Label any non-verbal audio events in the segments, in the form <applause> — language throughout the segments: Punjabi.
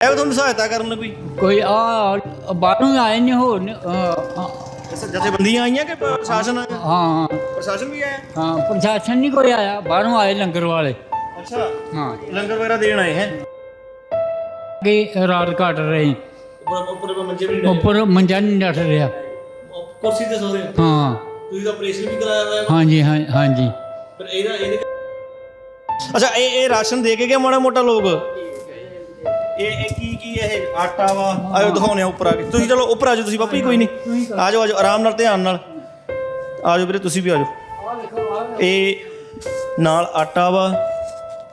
ਇਹ ਤੁਹਾਨੂੰ ਸਹਾਇਤਾ ਕਰਨ ਕੋਈ? ਕੋਈ ਆ ਬਾਹਰੋਂ ਆਏ ਨਹੀਂ ਹੋਰ ਨੀ, ਅ, ਅ, ਜਥੇਬੰਦੀਆਂ ਆਈਆਂ ਕਿ ਪ੍ਰਸ਼ਾਸਨ ਆਇਆ? ਹਾਂ ਪ੍ਰਸ਼ਾਸਨ ਵੀ ਆਇਆ? ਹਾਂ ਪ੍ਰਸ਼ਾਸਨ ਨਹੀਂ ਕੋਈ ਆਇਆ ਬਾਹਰੋਂ ਆਏ ਲੰਗਰ ਵਾਲੇ। ਅੱਛਾ। ਹਾਂ। ਲੰਗਰ ਵਗੈਰਾ ਦੇਣ ਆਏ ਹੈ? ਕਿ ਰਾਤ ਕੱਟ ਰਹੇ। ਉੱਪਰ ਉੱਪਰ ਮੰਜੇ ਵੀ ਉੱਪਰ ਮੰਜਾ ਨਹੀਂ ਡਟ ਰਿਹਾ। ਕੁਰਸੀ ਤੇ ਸੋ ਰਹੇ ਹਾਂ? ਤੁਸੀਂ ਤਾਂ ਆਪਰੇਸ਼ਨ ਵੀ ਕਰਾਇਆ ਹੋਇਆ ਹਾਂਜੀ ਹਾਂ ਹਾਂਜੀ। ਪਰ ਇਹਦਾ ਇਹਦੇ ਅੱਛਾ ਇਹ ਇਹ ਰਾਸ਼ਨ ਦੇ ਕੇ ਗਿਆ ਮਾੜਾ ਮੋਟਾ ਲੋਕ? ਇਹ ਇਹ ਕੀ ਕੀ ਇਹ? ਆਟਾ ਵਾ। ਆਇਓ ਦਿਖਾਉਣੇ ਆ ਉੱਪਰ ਆ ਕੇ ਤੁਸੀਂ ਚਲੋ ਉੱਪਰ ਆ ਜਾਓ, ਤੁਸੀਂ ਬਾਪੂ ਜੀ, ਕੋਈ ਨਹੀਂ। ਆ ਜਾਓ ਆ ਜਾਓ, ਆਰਾਮ ਨਾਲ, ਧਿਆਨ ਨਾਲ। ਆ ਜਾਓ ਵੀਰੇ, ਤੁਸੀਂ ਵੀ ਆ ਜਾਓ। ਇਹ ਨਾਲ ਆਟਾ ਵਾ,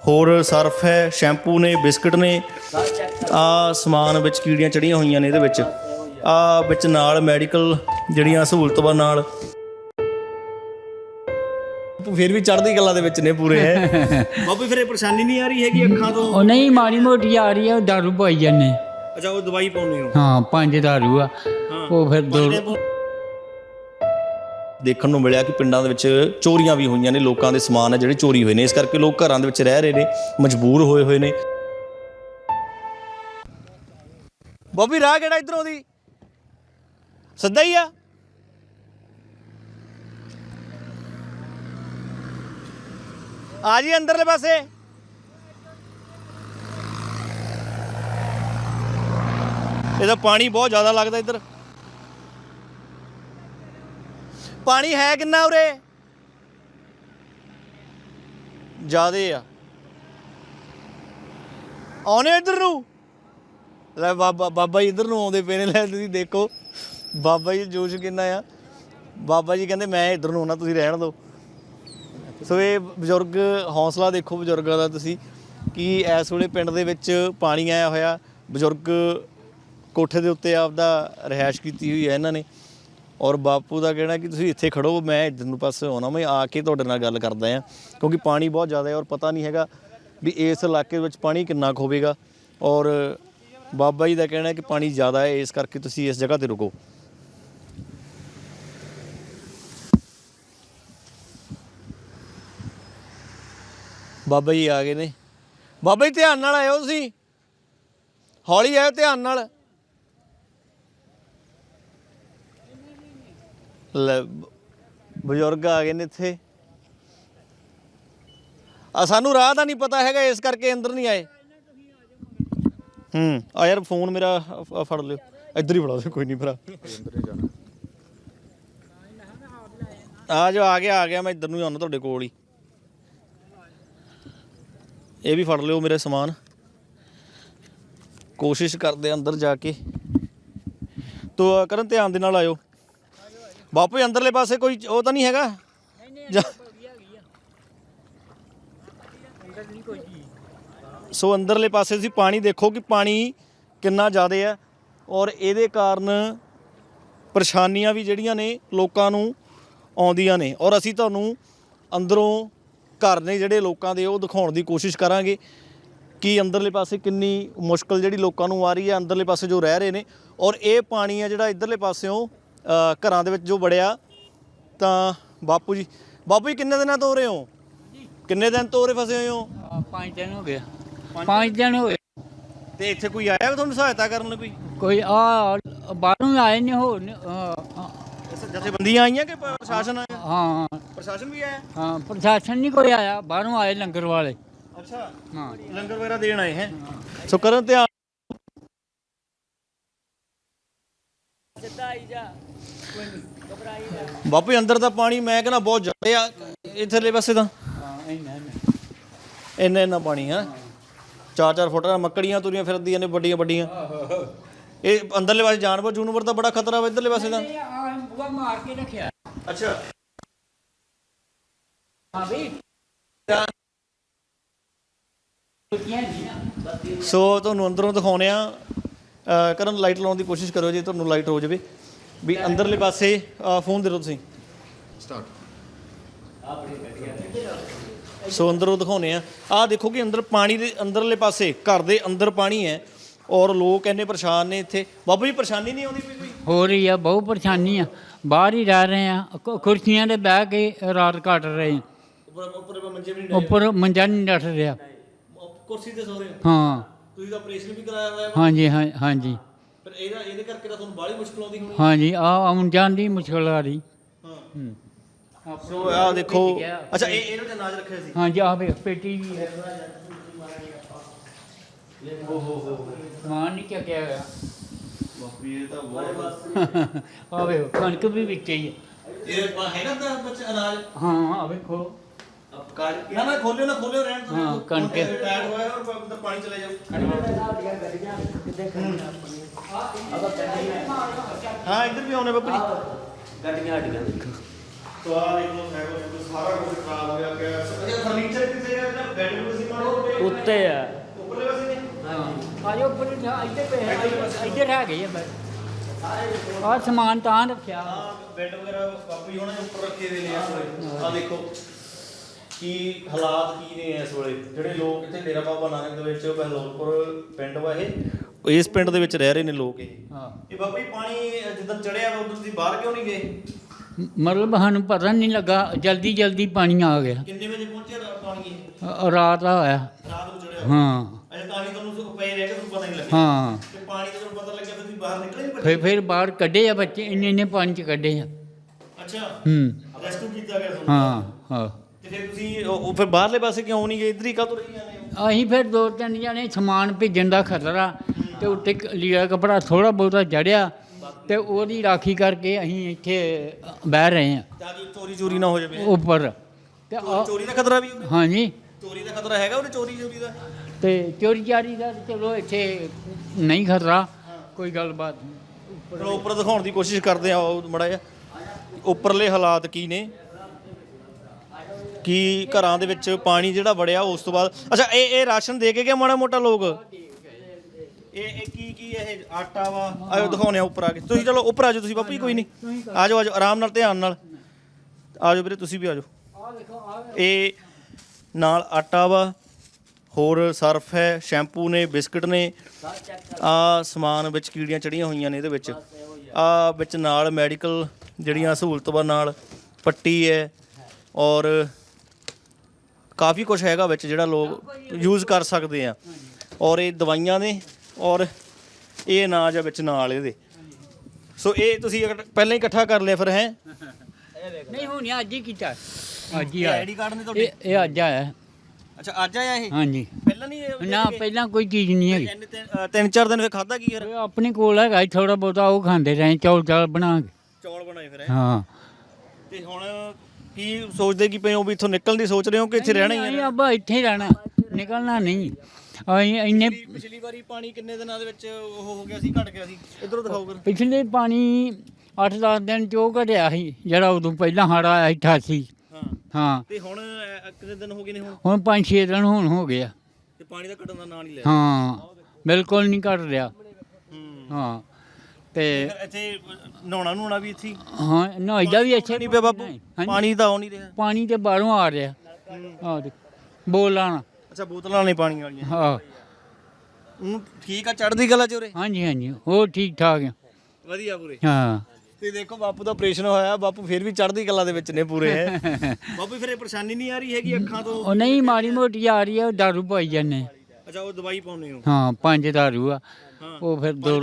ਹੋਰ ਸਰਫ ਹੈ, ਸ਼ੈਂਪੂ ਨੇ, ਬਿਸਕਟ ਨੇ। ਆ ਸਮਾਨ ਵਿੱਚ ਕੀੜੀਆਂ ਚੜੀਆਂ ਹੋਈਆਂ ਨੇ ਇਹਦੇ ਵਿੱਚ। ਆ ਵਿੱਚ ਨਾਲ ਮੈਡੀਕਲ ਜਿਹੜੀਆਂ ਸਹੂਲਤਾਂ ਨਾਲ। ਫਿਰ ਵੀ ਚੜ੍ਹਦੀ ਗੱਲਾਂ ਦੇ ਵਿੱਚ ਨੇ ਪੂਰੇ ਹੈ। <laughs> ਬਾਬੂ ਫਿਰ ਇਹ ਪਰੇਸ਼ਾਨੀ ਨਹੀਂ ਆ ਰਹੀ ਹੈਗੀ ਅੱਖਾਂ ਤੋਂ? ਉਹ ਨਹੀਂ ਮਾੜੀ ਮੋਟੀ ਆ ਰਹੀ ਆ ਉਹ ਦਾਰੂ ਪਾਈ ਜਾਂਦੇ। ਅੱਛਾ ਉਹ ਦਵਾਈ ਪਾਉਂਦੇ ਹੋ? ਹਾਂ ਪੰਜ ਦਾਰੂ ਆ ਉਹ ਫਿਰ ਦੋ ਦੇਖਣ ਨੂੰ ਮਿਲਿਆ ਕਿ ਪਿੰਡਾਂ ਦੇ ਵਿੱਚ ਚੋਰੀਆਂ ਵੀ ਹੋਈਆਂ ਨੇ ਲੋਕਾਂ ਦੇ ਸਮਾਨ ਹੈ ਜਿਹੜੇ ਚੋਰੀ ਹੋਏ ਨੇ। ਇਸ ਕਰਕੇ ਲੋਕ ਘਰਾਂ ਦੇ ਵਿੱਚ ਰਹਿ ਰਹੇ ਨੇ ਮਜਬੂਰ ਹੋਏ ਹੋਏ ਨੇ। ਬੋਬੀ ਰਾਹ ਕਿਹੜਾ ਇਧਰੋਂ ਦੀ? ਸਿੱਧਾ ਹੀ ਆ। ਆ ਜੀ ਅੰਦਰਲੇ ਪਾਸੇ। ਇਹਦਾ ਪਾਣੀ ਬਹੁਤ ਜ਼ਿਆਦਾ ਲੱਗਦਾ ਇੱਧਰ। ਪਾਣੀ ਹੈ ਕਿੰਨਾ ਉਰੇ? ਜ਼ਿਆਦੇ ਆ। ਆਉਣੇ ਇੱਧਰ ਨੂੰ? ਲੈ ਬਾਬਾ ਬਾਬਾ ਜੀ ਇੱਧਰ ਨੂੰ ਆਉਂਦੇ ਪਏ ਨੇ, ਲੈ ਤੁਸੀਂ ਦੇਖੋ। ਬਾਬਾ ਜੀ ਜੋਸ਼ ਕਿੰਨਾ ਆ। ਬਾਬਾ ਜੀ ਕਹਿੰਦੇ, ਮੈਂ ਇੱਧਰ ਨੂੰ ਆਉਣਾ, ਤੁਸੀਂ ਰਹਿਣ ਦਿਓ। ਸੋ ਇਹ ਬਜ਼ੁਰਗ ਹੌਸਲਾ ਦੇਖੋ ਬਜ਼ੁਰਗਾਂ ਦਾ ਤੁਸੀਂ, ਕਿ ਇਸ ਵੇਲੇ ਪਿੰਡ ਦੇ ਵਿੱਚ ਪਾਣੀ ਆਇਆ ਹੋਇਆ, ਬਜ਼ੁਰਗ ਕੋਠੇ ਦੇ ਉੱਤੇ ਆਪਦਾ ਰਿਹਾਇਸ਼ ਕੀਤੀ ਹੋਈ ਹੈ ਇਹਨਾਂ ਨੇ। ਔਰ ਬਾਪੂ ਦਾ ਕਹਿਣਾ ਕਿ ਤੁਸੀਂ ਇੱਥੇ ਖੜੋ, ਮੈਂ ਇੱਧਰ ਨੂੰ ਪਾਸੇ ਆਉਣਾ, ਮੈਂ ਆ ਕੇ ਤੁਹਾਡੇ ਨਾਲ ਗੱਲ ਕਰਦਾ ਆ ਕਿਉਂਕਿ ਪਾਣੀ ਬਹੁਤ ਜ਼ਿਆਦਾ ਹੈ ਔਰ ਪਤਾ ਨਹੀਂ ਹੈਗਾ ਵੀ ਇਸ ਇਲਾਕੇ ਵਿੱਚ ਪਾਣੀ ਕਿੰਨਾ ਕੁ ਹੋਵੇਗਾ। ਔਰ ਬਾਬਾ ਜੀ ਦਾ ਕਹਿਣਾ ਹੈ ਕਿ ਪਾਣੀ ਜ਼ਿਆਦਾ ਹੈ, ਇਸ ਕਰਕੇ ਤੁਸੀਂ ਇਸ ਜਗ੍ਹਾ ਤੇ ਰੁਕੋ। ਬਾਬਾ ਜੀ ਆ ਗਏ ਨੇ। ਬਾਬਾ ਜੀ ਧਿਆਨ ਨਾਲ ਆਇਓ ਤੁਸੀਂ। ਹੌਲੀ ਆਇਓ ਧਿਆਨ ਨਾਲ। ਲੈ, ਬਜ਼ੁਰਗ ਆ ਗਏ ਨੇ ਇੱਥੇ। ਆ, ਸਾਨੂੰ ਰਾਹ ਦਾ ਨਹੀਂ ਪਤਾ ਹੈਗਾ, ਇਸ ਕਰਕੇ ਅੰਦਰ ਨਹੀਂ ਆਏ। ਹੂੰ, ਆ ਯਾਰ ਫੋਨ ਮੇਰਾ ਫੜ ਲਿਓ। ਇੱਧਰ ਹੀ ਫੜਾ ਦਿਓ, ਕੋਈ ਨਹੀਂ ਭਰਾ। ਆ ਜੋ ਆ ਗਿਆ ਆ ਗਿਆ, ਮੈਂ ਇੱਧਰ ਨੂੰ ਆਉਣਾ ਤੁਹਾਡੇ ਕੋਲ ਹੀ। ਇਹ ਵੀ ਫੜ ਲਿਓ ਮੇਰੇ ਸਮਾਨ। ਕੋਸ਼ਿਸ਼ ਕਰਦੇ ਅੰਦਰ ਜਾ ਕੇ। ਤੋ ਕਰਨ ਧਿਆਨ ਦੇ ਨਾਲ ਆਇਓ। ਬਾਪੂ ਜੀ, ਅੰਦਰਲੇ ਪਾਸੇ ਕੋਈ ਉਹ ਤਾਂ ਨਹੀਂ ਹੈਗਾ? ਜਾ- ਸੋ ਅੰਦਰਲੇ ਪਾਸੇ ਤੁਸੀਂ ਪਾਣੀ ਦੇਖੋ ਕਿ ਪਾਣੀ ਕਿੰਨਾ ਜ਼ਿਆਦਾ ਹੈ ਔਰ ਇਹਦੇ ਕਾਰਨ ਪਰੇਸ਼ਾਨੀਆਂ ਵੀ ਜਿਹੜੀਆਂ ਨੇ ਲੋਕਾਂ ਨੂੰ ਆਉਂਦੀਆਂ ਨੇ ਔਰ ਅਸੀਂ ਤੁਹਾਨੂੰ ਅੰਦਰੋਂ ਘਰ ਨੇ ਜਿਹੜੇ ਲੋਕਾਂ ਦੇ ਉਹ ਦਿਖਾਉਣ ਦੀ ਕੋਸ਼ਿਸ਼ ਕਰਾਂਗੇ ਕਿ ਅੰਦਰਲੇ ਪਾਸੇ ਕਿੰਨੀ ਮੁਸ਼ਕਲ ਜਿਹੜੀ ਲੋਕਾਂ ਨੂੰ ਆ ਰਹੀ ਹੈ ਅੰਦਰਲੇ ਪਾਸੇ ਜੋ ਰਹਿ ਰਹੇ ਨੇ ਔਰ ਇਹ ਪਾਣੀ ਆ ਜਿਹੜਾ ਇਧਰਲੇ ਪਾਸਿਓਂ ਘਰਾਂ ਦੇ ਵਿੱਚ ਜੋ ਵੜਿਆ ਤਾਂ ਬਾਪੂ ਜੀ ਬਾਪੂ ਜੀ ਕਿੰਨੇ ਦਿਨਾਂ ਤੋਂ ਹੋ ਰਹੇ ਹੋ? ਕਿੰਨੇ ਦਿਨ ਤੋਂ ਉਰੇ ਫਸੇ ਹੋਏ ਹੋ? ਪੰਜ ਦਿਨ ਹੋ ਗਿਆ ਪੰਜ ਦਿਨ ਹੋ ਗਏ। ਤੇ ਇੱਥੇ ਕੋਈ ਆਇਆ ਤੁਹਾਨੂੰ ਸਹਾਇਤਾ ਕਰਨ ਕੋਈ? ਕੋਈ ਆ ਬਾਹਰੋਂ ਆਏ ਨਹੀਂ ਅ, ਜਥੇਬੰਦੀਆਂ ਆਈਆਂ ਕਿ ਪ੍ਰਸ਼ਾਸਨ ਆਇਆ? ਹਾਂ। ਪ੍ਰਸ਼ਾਸਨ ਵੀ ਆਇਆ? ਹਾਂ ਪ੍ਰਸ਼ਾਸਨ ਨਹੀਂ ਕੋਈ ਆਇਆ ਬਾਹਰੋਂ ਆਏ ਲੰਗਰ ਵਾਲੇ। ਅੱਛਾ। ਹਾਂ। ਲੰਗਰ ਵਗੈਰਾ ਦੇਣ ਆਏ ਹੈ? ਸੋ ਕਰਨ ਧਿਆਨ ਬਾਪੂ ਜੀ, ਅੰਦਰ ਦਾ ਪਾਣੀ ਮੈਂ ਕਹਿੰਦਾ ਬਹੁਤ ਜ਼ਿਆਦਾ ਆ ਇਧਰਲੇ ਪਾਸੇ ਤਾਂ। ਹਾਂ ਇੰਨਾ ਇੰਨਾ। ਇੰਨਾ ਪਾਣੀ ਹੈ? ਚਾਰ ਚਾਰ ਫੁੱਟ ਦੀਆਂ ਮੱਕੜੀਆਂ ਤੁਰੀਆਂ ਫਿਰਦੀਆਂ ਨੇ ਵੱਡੀਆਂ ਵੱਡੀਆਂ। ਇਹ ਅੰਦਰਲੇ ਪਾਸੇ ਜਾਨਵਰ ਜੂਨਵਰ ਦਾ ਬੜਾ ਖਤਰਾ ਵਾ ਇਧਰਲੇ ਪਾਸੇ ਦਾ। ਆ ਬੁਆ ਮਾਰ ਕੇ ਰੱਖਿਆ। ਅੱਛਾ। ਸੋ ਤੁਹਾਨੂੰ ਅੰਦਰੋਂ ਦਿਖਾਉਣੇ ਆ ਕਰਨ ਲਾਈਟ ਲਾਉਣ ਦੀ ਕੋਸ਼ਿਸ਼ ਕਰੋ ਜੇ ਤੁਹਾਨੂੰ ਲਾਈਟ ਹੋ ਜਾਵੇ। ਵੀ ਅੰਦਰਲੇ ਪਾਸੇ ਫੋਨ ਦੇ ਦਿਓ ਤੁਸੀਂ। ਸੋ ਅੰਦਰੋਂ ਦਿਖਾਉਣੇ ਆ ਆ ਦੇਖੋ ਕਿ ਅੰਦਰ ਪਾਣੀ ਦੇ, ਅੰਦਰਲੇ ਪਾਸੇ, ਘਰ ਦੇ ਅੰਦਰ ਪਾਣੀ ਹੈ ਔਰ ਲੋਕ ਇੰਨੇ ਪਰੇਸ਼ਾਨ ਨੇ ਇੱਥੇ। ਬਾਬੂ ਜੀ, ਪਰੇਸ਼ਾਨੀ ਨਹੀਂ ਆਉਂਦੀ ਕੋਈ? ਹੋ ਰਹੀ ਆ, ਬਹੁਤ ਪਰੇਸ਼ਾਨੀ ਆ। ਬਾਹਰ ਹੀ ਰਹਿ ਰਹੇ ਆ। ਕੁਰਸੀਆਂ ਤੇ ਬਹਿ ਕੇ ਰਾਤ ਕੱਟ ਰਹੇ ਆ। ਉੱਪਰ ਉੱਪਰ ਮੰਜੇ ਵੀ ਉੱਪਰ ਮੰਜਾ ਨਹੀਂ ਡਟ ਰਿਹਾ। ਕੁਰਸੀ ਤੇ ਸੋ ਰਹੇ। ਹਾਂ। ਤੁਸੀਂ ਤਾਂ ਆਪਰੇਸ਼ਨ ਵੀ ਕਰਾਇਆ ਹੋਇਆ ਵਾ। ਹਾਂਜੀ ਹਾਂ ਹਾਂਜੀ। ਪਰ ਇਹਦਾ ਇਹਦੇ ਕਰਕੇ ਤਾਂ ਤੁਹਾਨੂੰ ਬਾਹਲੀ ਮੁਸ਼ਕਲ ਆਉਂਦੀ ਹੋਣੀ। ਹਾਂਜੀ ਆ ਆਉਣ ਜਾਣ ਦੀ ਮੁਸ਼ਕਲ ਆ ਰਹੀ। ਹਾਂ। ਹੂੰ। ਸੋ ਆਹ ਦੇਖੋ। ਅੱਛਾ ਇਹ ਇਹਨੂੰ ਤੇ ਅਨਾਜ ਰੱਖਿਆ ਸੀ। ਹਾਂਜੀ ਆ ਵੇ ਪੇਟੀ ਵੀ ਹੈ। ਓ ਹੋ ਹੋ ਸਮਾਨ ਨਹੀਂ ਚੱਕਿਆ ਗਿਆ ਬਾਪੀ ਇਹ ਤਾਂ ਬਹੁਤ ਆ ਕਣਕ ਵੀ ਵਿੱਚ ਹੀ ਹੈ। ਇਹ ਪਾ- ਹੈਗਾ ਤਾਂ ਬੱਚਾ ਅਨਾਜ। ਹਾਂ ਆ ਵੇਖੋ। ਕਾਜ ਨਾ ਨਾ ਖੋਲਿਓ ਨਾ ਖੋਲਿਓ ਰਹਿਣ ਦਿਓ। ਹਾਂ। ਹੁਣ ਟਾਇਰ ਹੋਇਆ ਔਰ ਅੰਦਰ ਪਾਣੀ ਚਲੇ ਜਾਓ। ਹਾਂ ਇੱਧਰ ਵੀ ਆਉਣੇ ਬੱਬੂ ਜੀ ਗੱਡੀਆਂ ਹਟੀਆਂ ਸੋ ਆ ਦੇਖ ਲਓ ਸਾਈਕਲ ਤੇ ਸਾਰਾ ਕੁਝ ਖਰਾਬ ਹੋਇਆ ਪਿਆ। ਅੱਛਾ ਫਰਨੀਚਰ ਕਿੱਥੇ ਹੈ ਇਹਦਾ ਬੈੱਡ ਵੀ ਸੀ ਮਾਰੋ ਉੱਤੇ ਆ। ਉੱਪਰਲੇ ਪਾਸੇ ਨੇ ਹਾਂ। ਆਜੋ ਉੱਪਰ ਇੱਧਰ ਪਏ ਇੱਧਰ ਹੈਗੇ ਆ ਬਸ। ਆ ਸਮਾਨ ਤਾਂ ਰੱਖਿਆ। ਹਾਂ ਬੈੱਡ ਵਗੈਰਾ ਬਾਪੂ ਜੀ ਹੋਣਾ ਉੱਪਰ ਰੱਖੇ ਹੋਏ ਨੇ ਆ ਦੇਖੋ। ਕੀ ਹਾਲਾਤ ਕੀ ਨੇ ਇਸ ਵੇਲੇ? ਜਿਹੜੇ ਲੋਕ ਇੱਥੇ ਡੇਰਾ ਬਾਬਾ ਨਾਨਕ ਦੇ ਵਿੱਚ ਬਹਿਲੋਲਪੁਰ ਪਿੰਡ ਵਾ ਇਹ। ਇਸ ਪਿੰਡ ਦੇ ਵਿੱਚ ਰਹਿ ਰਹੇ ਨੇ ਲੋਕ ਇਹ। ਹਾਂ। ਇਹ ਜੀ ਪਾਣੀ ਜਦੋਂ ਚੜਿਆ ਵਾ ਉਦੋਂ ਤੁਸੀਂ ਬਾਹਰ ਕਿਉਂ ਨਹੀਂ ਗਏ? ਮਤਲਬ ਸਾਨੂੰ ਪਤਾ ਨਹੀਂ ਲੱਗਾ ਜਲਦੀ ਜਲਦੀ ਪਾਣੀ ਆ ਗਿਆ। ਕਿੰਨੇ ਵਜੇ ਪਹੁੰਚਿਆ ਰਾ- ਪਾਣੀ ਇਹ? ਅ- ਰਾਤ ਆ ਹੋਇਆ। ਰਾਤ ਨੂੰ ਚੜਿਆ। ਹਾਂ। ਅਜੇ ਤਾਂ ਹੀ ਤੁਹਾਨੂੰ ਪਏ ਰਹਿ ਕੇ ਤੁਹਾਨੂੰ ਪਤਾ ਨਹੀਂ ਲੱਗਿਆ। ਹਾਂ। ਤੇ ਪਾਣੀ ਦਾ ਤੁਹਾਨੂੰ ਪਤਾ ਲੱਗਿਆ ਫਿਰ ਤੁਸੀਂ ਬਾਹਰ ਨਿਕਲੇ ਨਹੀਂ ਫਿਰ ਫਿਰ ਬਾਹਰ ਕੱਢੇ ਆ ਬੱਚੇ ਇੰਨੇ ਇੰਨੇ ਪਾਣੀ ਚ ਕੱਢੇ ਆ। ਅੱਛਾ। ਹੂੰ। ਰੈਸਕਿਊ ਕੀਤਾ ਗਿਆ ਤੁਹਾਨੂੰ? ਹਾਂ ਹਾਂ। ਤੇ ਫਿਰ ਤੁਸੀਂ ਉਹ ਉਹ ਫਿਰ ਬਾਹਰਲੇ ਪਾਸੇ ਕਿਉਂ ਨਹੀਂ ਗਏ? ਇੱਧਰ ਹੀ ਕਾਹਤੋਂ ਰਹੀ ਜਾਂਦੇ ਹੋ ਅਸੀਂ ਫਿਰ ਦੋ ਤਿੰਨ ਜਣੇ ਸਮਾਨ ਭੇਜਣ ਦਾ ਖਤਰਾ ਤੇ ਉੱਤੇ ਕ- ਲੀੜਾ ਕਪੜਾ ਥੋੜਾ ਬਹੁਤਾ ਜੜਿਆ ਤੇ ਉਹਦੀ ਰਾਖੀ ਕਰਕੇ ਅਸੀਂ ਇੱਥੇ ਬਹਿ ਰਹੇ ਹਾਂ। ਤਾਂ ਕਿ ਚੋਰੀ ਚੋਰੀ ਨਾ ਹੋ ਜਾਵੇ। ਉੱਪਰ। ਤੇ ਆ- ਚੋਰੀ ਦਾ ਖਤਰਾ ਵੀ ਉਹਦੇ ਹਾਂਜੀ। ਚੋਰੀ ਦਾ ਖਤਰਾ ਹੈਗਾ ਉਹਦੇ ਚੋਰੀ ਚੋਰੀ ਦਾ? ਤੇ ਚੋਰੀ ਚਾਰੀ ਦਾ ਤਾਂ ਚਲੋ ਇੱਥੇ ਨਹੀਂ ਖਤਰਾ ਕੋਈ ਗੱਲਬਾਤ ਨਹੀਂ। ਚਲੋ ਉੱਪਰ ਦਿਖਾਉਣ ਦੀ ਕੋਸ਼ਿਸ਼ ਕਰਦੇ ਆ ਉਹ ਮੜਾ ਜਿਹਾ। ਉੱਪਰਲੇ ਹਾਲਾਤ ਕੀ ਨੇ? ਕੀ ਘਰਾਂ ਦੇ ਵਿੱਚ ਪਾਣੀ ਜਿਹੜਾ ਵੜਿਆ ਉਸ ਤੋਂ ਬਾਅਦ ਅੱਛਾ ਇਹ ਇਹ ਰਾਸ਼ਨ ਦੇ ਕੇ ਗਿਆ ਮਾੜਾ ਮੋਟਾ ਲੋਕ? ਇਹ ਇਹ ਕੀ ਕੀ ਇਹ ਆਟਾ ਵਾ? ਆਜੋ ਦਿਖਾਉਣੇ ਆ ਉੱਪਰ ਆ ਕੇ। ਤੁਸੀਂ ਚਲੋ ਉੱਪਰ ਆ ਜਾਓ ਤੁਸੀਂ ਬਾਪੂ ਜੀ ਕੋਈ ਨਹੀਂ। ਆ ਜਾਓ ਆ ਜਾਓ ਆਰਾਮ ਨਾਲ ਧਿਆਨ ਨਾਲ। ਆ ਜਾਓ ਵੀਰੇ ਤੁਸੀਂ ਵੀ ਆ ਜਾਓ। ਇਹ ਨਾਲ ਆਟਾ ਵਾ ਹੋਰ ਸਰਫ ਹੈ ਸ਼ੈਂਪੂ ਨੇ ਬਿਸਕਟ ਨੇ। ਆ ਸਮਾਨ ਵਿੱਚ ਕੀੜੀਆਂ ਚੜੀਆਂ ਹੋਈਆਂ ਨੇ ਇਹਦੇ ਵਿੱਚ। ਆ ਵਿੱਚ ਨਾਲ ਮੈਡੀਕਲ ਜਿਹੜੀਆਂ ਸਹੂਲਤਾਂ ਨਾਲ ਪੱਟੀ ਹੈ ਔਰ ਕਾਫੀ ਕੁਝ ਹੈਗਾ ਵਿੱਚ ਜਿਹੜਾ ਲੋਕ ਯੂਜ਼ ਕਰ ਸਕਦੇ ਆ। ਔਰ ਇਹ ਦਵਾਈਆਂ ਨੇ ਔਰ ਇਹ ਅਨਾਜ ਆ ਵਿੱਚ ਨਾਲ ਇਹਦੇ। ਸੋ ਇਹ ਤੁਸੀਂ ਅਗਰ ਪਹਿਲਾਂ ਹੀ ਇਕੱਠਾ ਕਰ ਲਿਆ ਫਿਰ ਹੈ? ਨਹੀਂ ਹੁਣ ਅੱਜ ਹੀ ਕੀਤਾ। ਅੱਜ ਹੀ ਆਇਆ। ਆਈਡੀ ਕਾਰਡ ਨੇ ਤੁਹਾਡੇ? ਇਹ ਇਹ ਅੱਜ ਆਇਆ। ਅੱਛਾ ਅੱਜ ਆਇਆ ਇਹ? ਹਾਂਜੀ। ਪਹਿਲਾਂ ਨਹੀਂ ਇਹ ਨਾ ਪਹਿਲਾਂ ਕੋਈ ਚੀਜ਼ ਨਹੀਂ ਹੈਗੀ। ਤਿੰਨ- ਤਿੰਨ ਅ, ਤਿੰਨ ਚਾਰ ਦਿਨ ਫਿਰ ਖਾਦਾ ਕੀ ਫਿਰ ਇਹ ਆਪਣੇ ਕੋਲ ਹੈਗਾ ਥੋੜਾ ਬਹੁਤਾ ਉਹ ਖਾਂਦੇ ਰਹੇ ਚੌਲ ਚਾਲ ਬਣਾ ਕੇ। ਚੌਲ ਬਣਾਏ ਫਿਰ ਹੈਂ? ਹਾਂ। ਤੇ ਹੁਣ ਕੀ ਸੋਚਦੇ ਕੀ ਪਏ ਹੋ ਵੀ ਇੱਥੋਂ ਨਿਕਲਣ ਦੀ ਸੋਚ ਰਹੇ ਹੋ ਕਿ ਇੱਥੇ ਰਹਿਣਾ ਹੀ ਨਹੀਂ ਹੈ? ਅੱਬਾ ਇੱਥੇ ਹੀ ਰਹਿਣਾ। ਨਿਕਲਣਾ ਨਹੀਂ। ਅਸੀਂ ਇੰਨੇ ਪਿਛਲੀ ਵਾਰੀ ਪਾਣੀ ਕਿੰਨੇ ਦਿਨਾਂ ਦੇ ਵਿੱਚ ਉਹ ਹੋ ਗਿਆ ਸੀ ਘਟ ਗਿਆ ਸੀ? ਇਧਰੋਂ ਦਿਖਾਓ ਕਰ ਪਿਛਲੇ ਪਾਣੀ 8-10 ਦਿਨ ਚੋ ਘਟਿਆ ਸੀ ਜਿਹੜਾ ਉਦੋਂ ਪਹਿਲਾਂ ਹੜ ਆਇਆ ਸੀ। 88 ਹਾਂ। ਤੇ ਹੁਣ ਅ, ਕਿੰਨੇ ਦਿਨ ਹੋ ਗਏ ਨੇ ਹੁਣ? ਹੁਣ 5-6 ਦਿਨ ਹੁਣ ਹੋ ਗਿਆ ਤੇ ਪਾਣੀ ਦਾ ਘਟਣ ਦਾ ਨਾਂ ਨਹੀਂ ਲਿਆ। ਹਾਂ। ਬਿਲਕੁਲ ਨਹੀਂ ਘਟ ਰਿਹਾ। ਹੂੰ। ਹਾਂ। ਤੇ ਇੱਥੇ ਨਹਾਉਣਾ ਨੂਣਾ ਵੀ ਇੱਥੇ ਹੀ? ਹਾਂ ਨਹਾਈਦਾ ਵੀ ਅੱਛਾ ਨਹੀਂ ਪਿਆ ਹਾਂਜੀ। ਪਾਣੀ ਤਾਂ ਆਉ ਨਹੀਂ ਰਿਹਾ। ਪਾਣੀ ਤੇ ਬਾਹਰੋਂ ਆ ਰਿਹਾ। ਆ ਦੇਖ ਬੋਲਾਣਾ ਅੱਛਾ ਬੋਤਲਾਂ ਨੇ ਪਾਣੀ ਵਾਲੀਆਂ। ਹਾਂ। ਹੂੰ ਠੀਕ ਆ ਚੜਦੀ ਗਲਾ ਚੋਰੇ ਹਾਂਜੀ ਹਾਂਜੀ। ਉਹ ਠੀਕ ਠਾਕ ਆ। ਵਧੀਆ ਪੂਰੇ। ਹਾਂ। ਤੇ ਦੇਖੋ ਬਾਪੂ ਦਾ ਆਪਰੇਸ਼ਨ ਹੋਇਆ ਬਾਪੂ ਫਿਰ ਵੀ ਚੜਦੀ ਕਲਾ ਦੇ ਵਿੱਚ ਨੇ ਪੂਰੇ ਹੈ। <laughs> ਬਾਪੂ ਫਿਰ ਇਹ ਪਰੇਸ਼ਾਨੀ ਨਹੀਂ ਆ ਰਹੀ ਹੈਗੀ ਅੱਖਾਂ ਤੋਂ? ਉਹ ਨਹੀਂ ਮਾੜੀ ਮੋਟੀ ਆ ਰਹੀ ਆ ਉਹ ਦਾਰੂ ਪਾਈ ਜਾਂਦੇ। ਅੱਛਾ ਉਹ ਦਵਾਈ ਪਾਉਨੇ ਹੋ? ਹਾਂ ਪੰਜ ਦਾਰੂ ਆ। ਹਾਂ ਉਹ ਫਿਰ ਦੋ ਹੋ?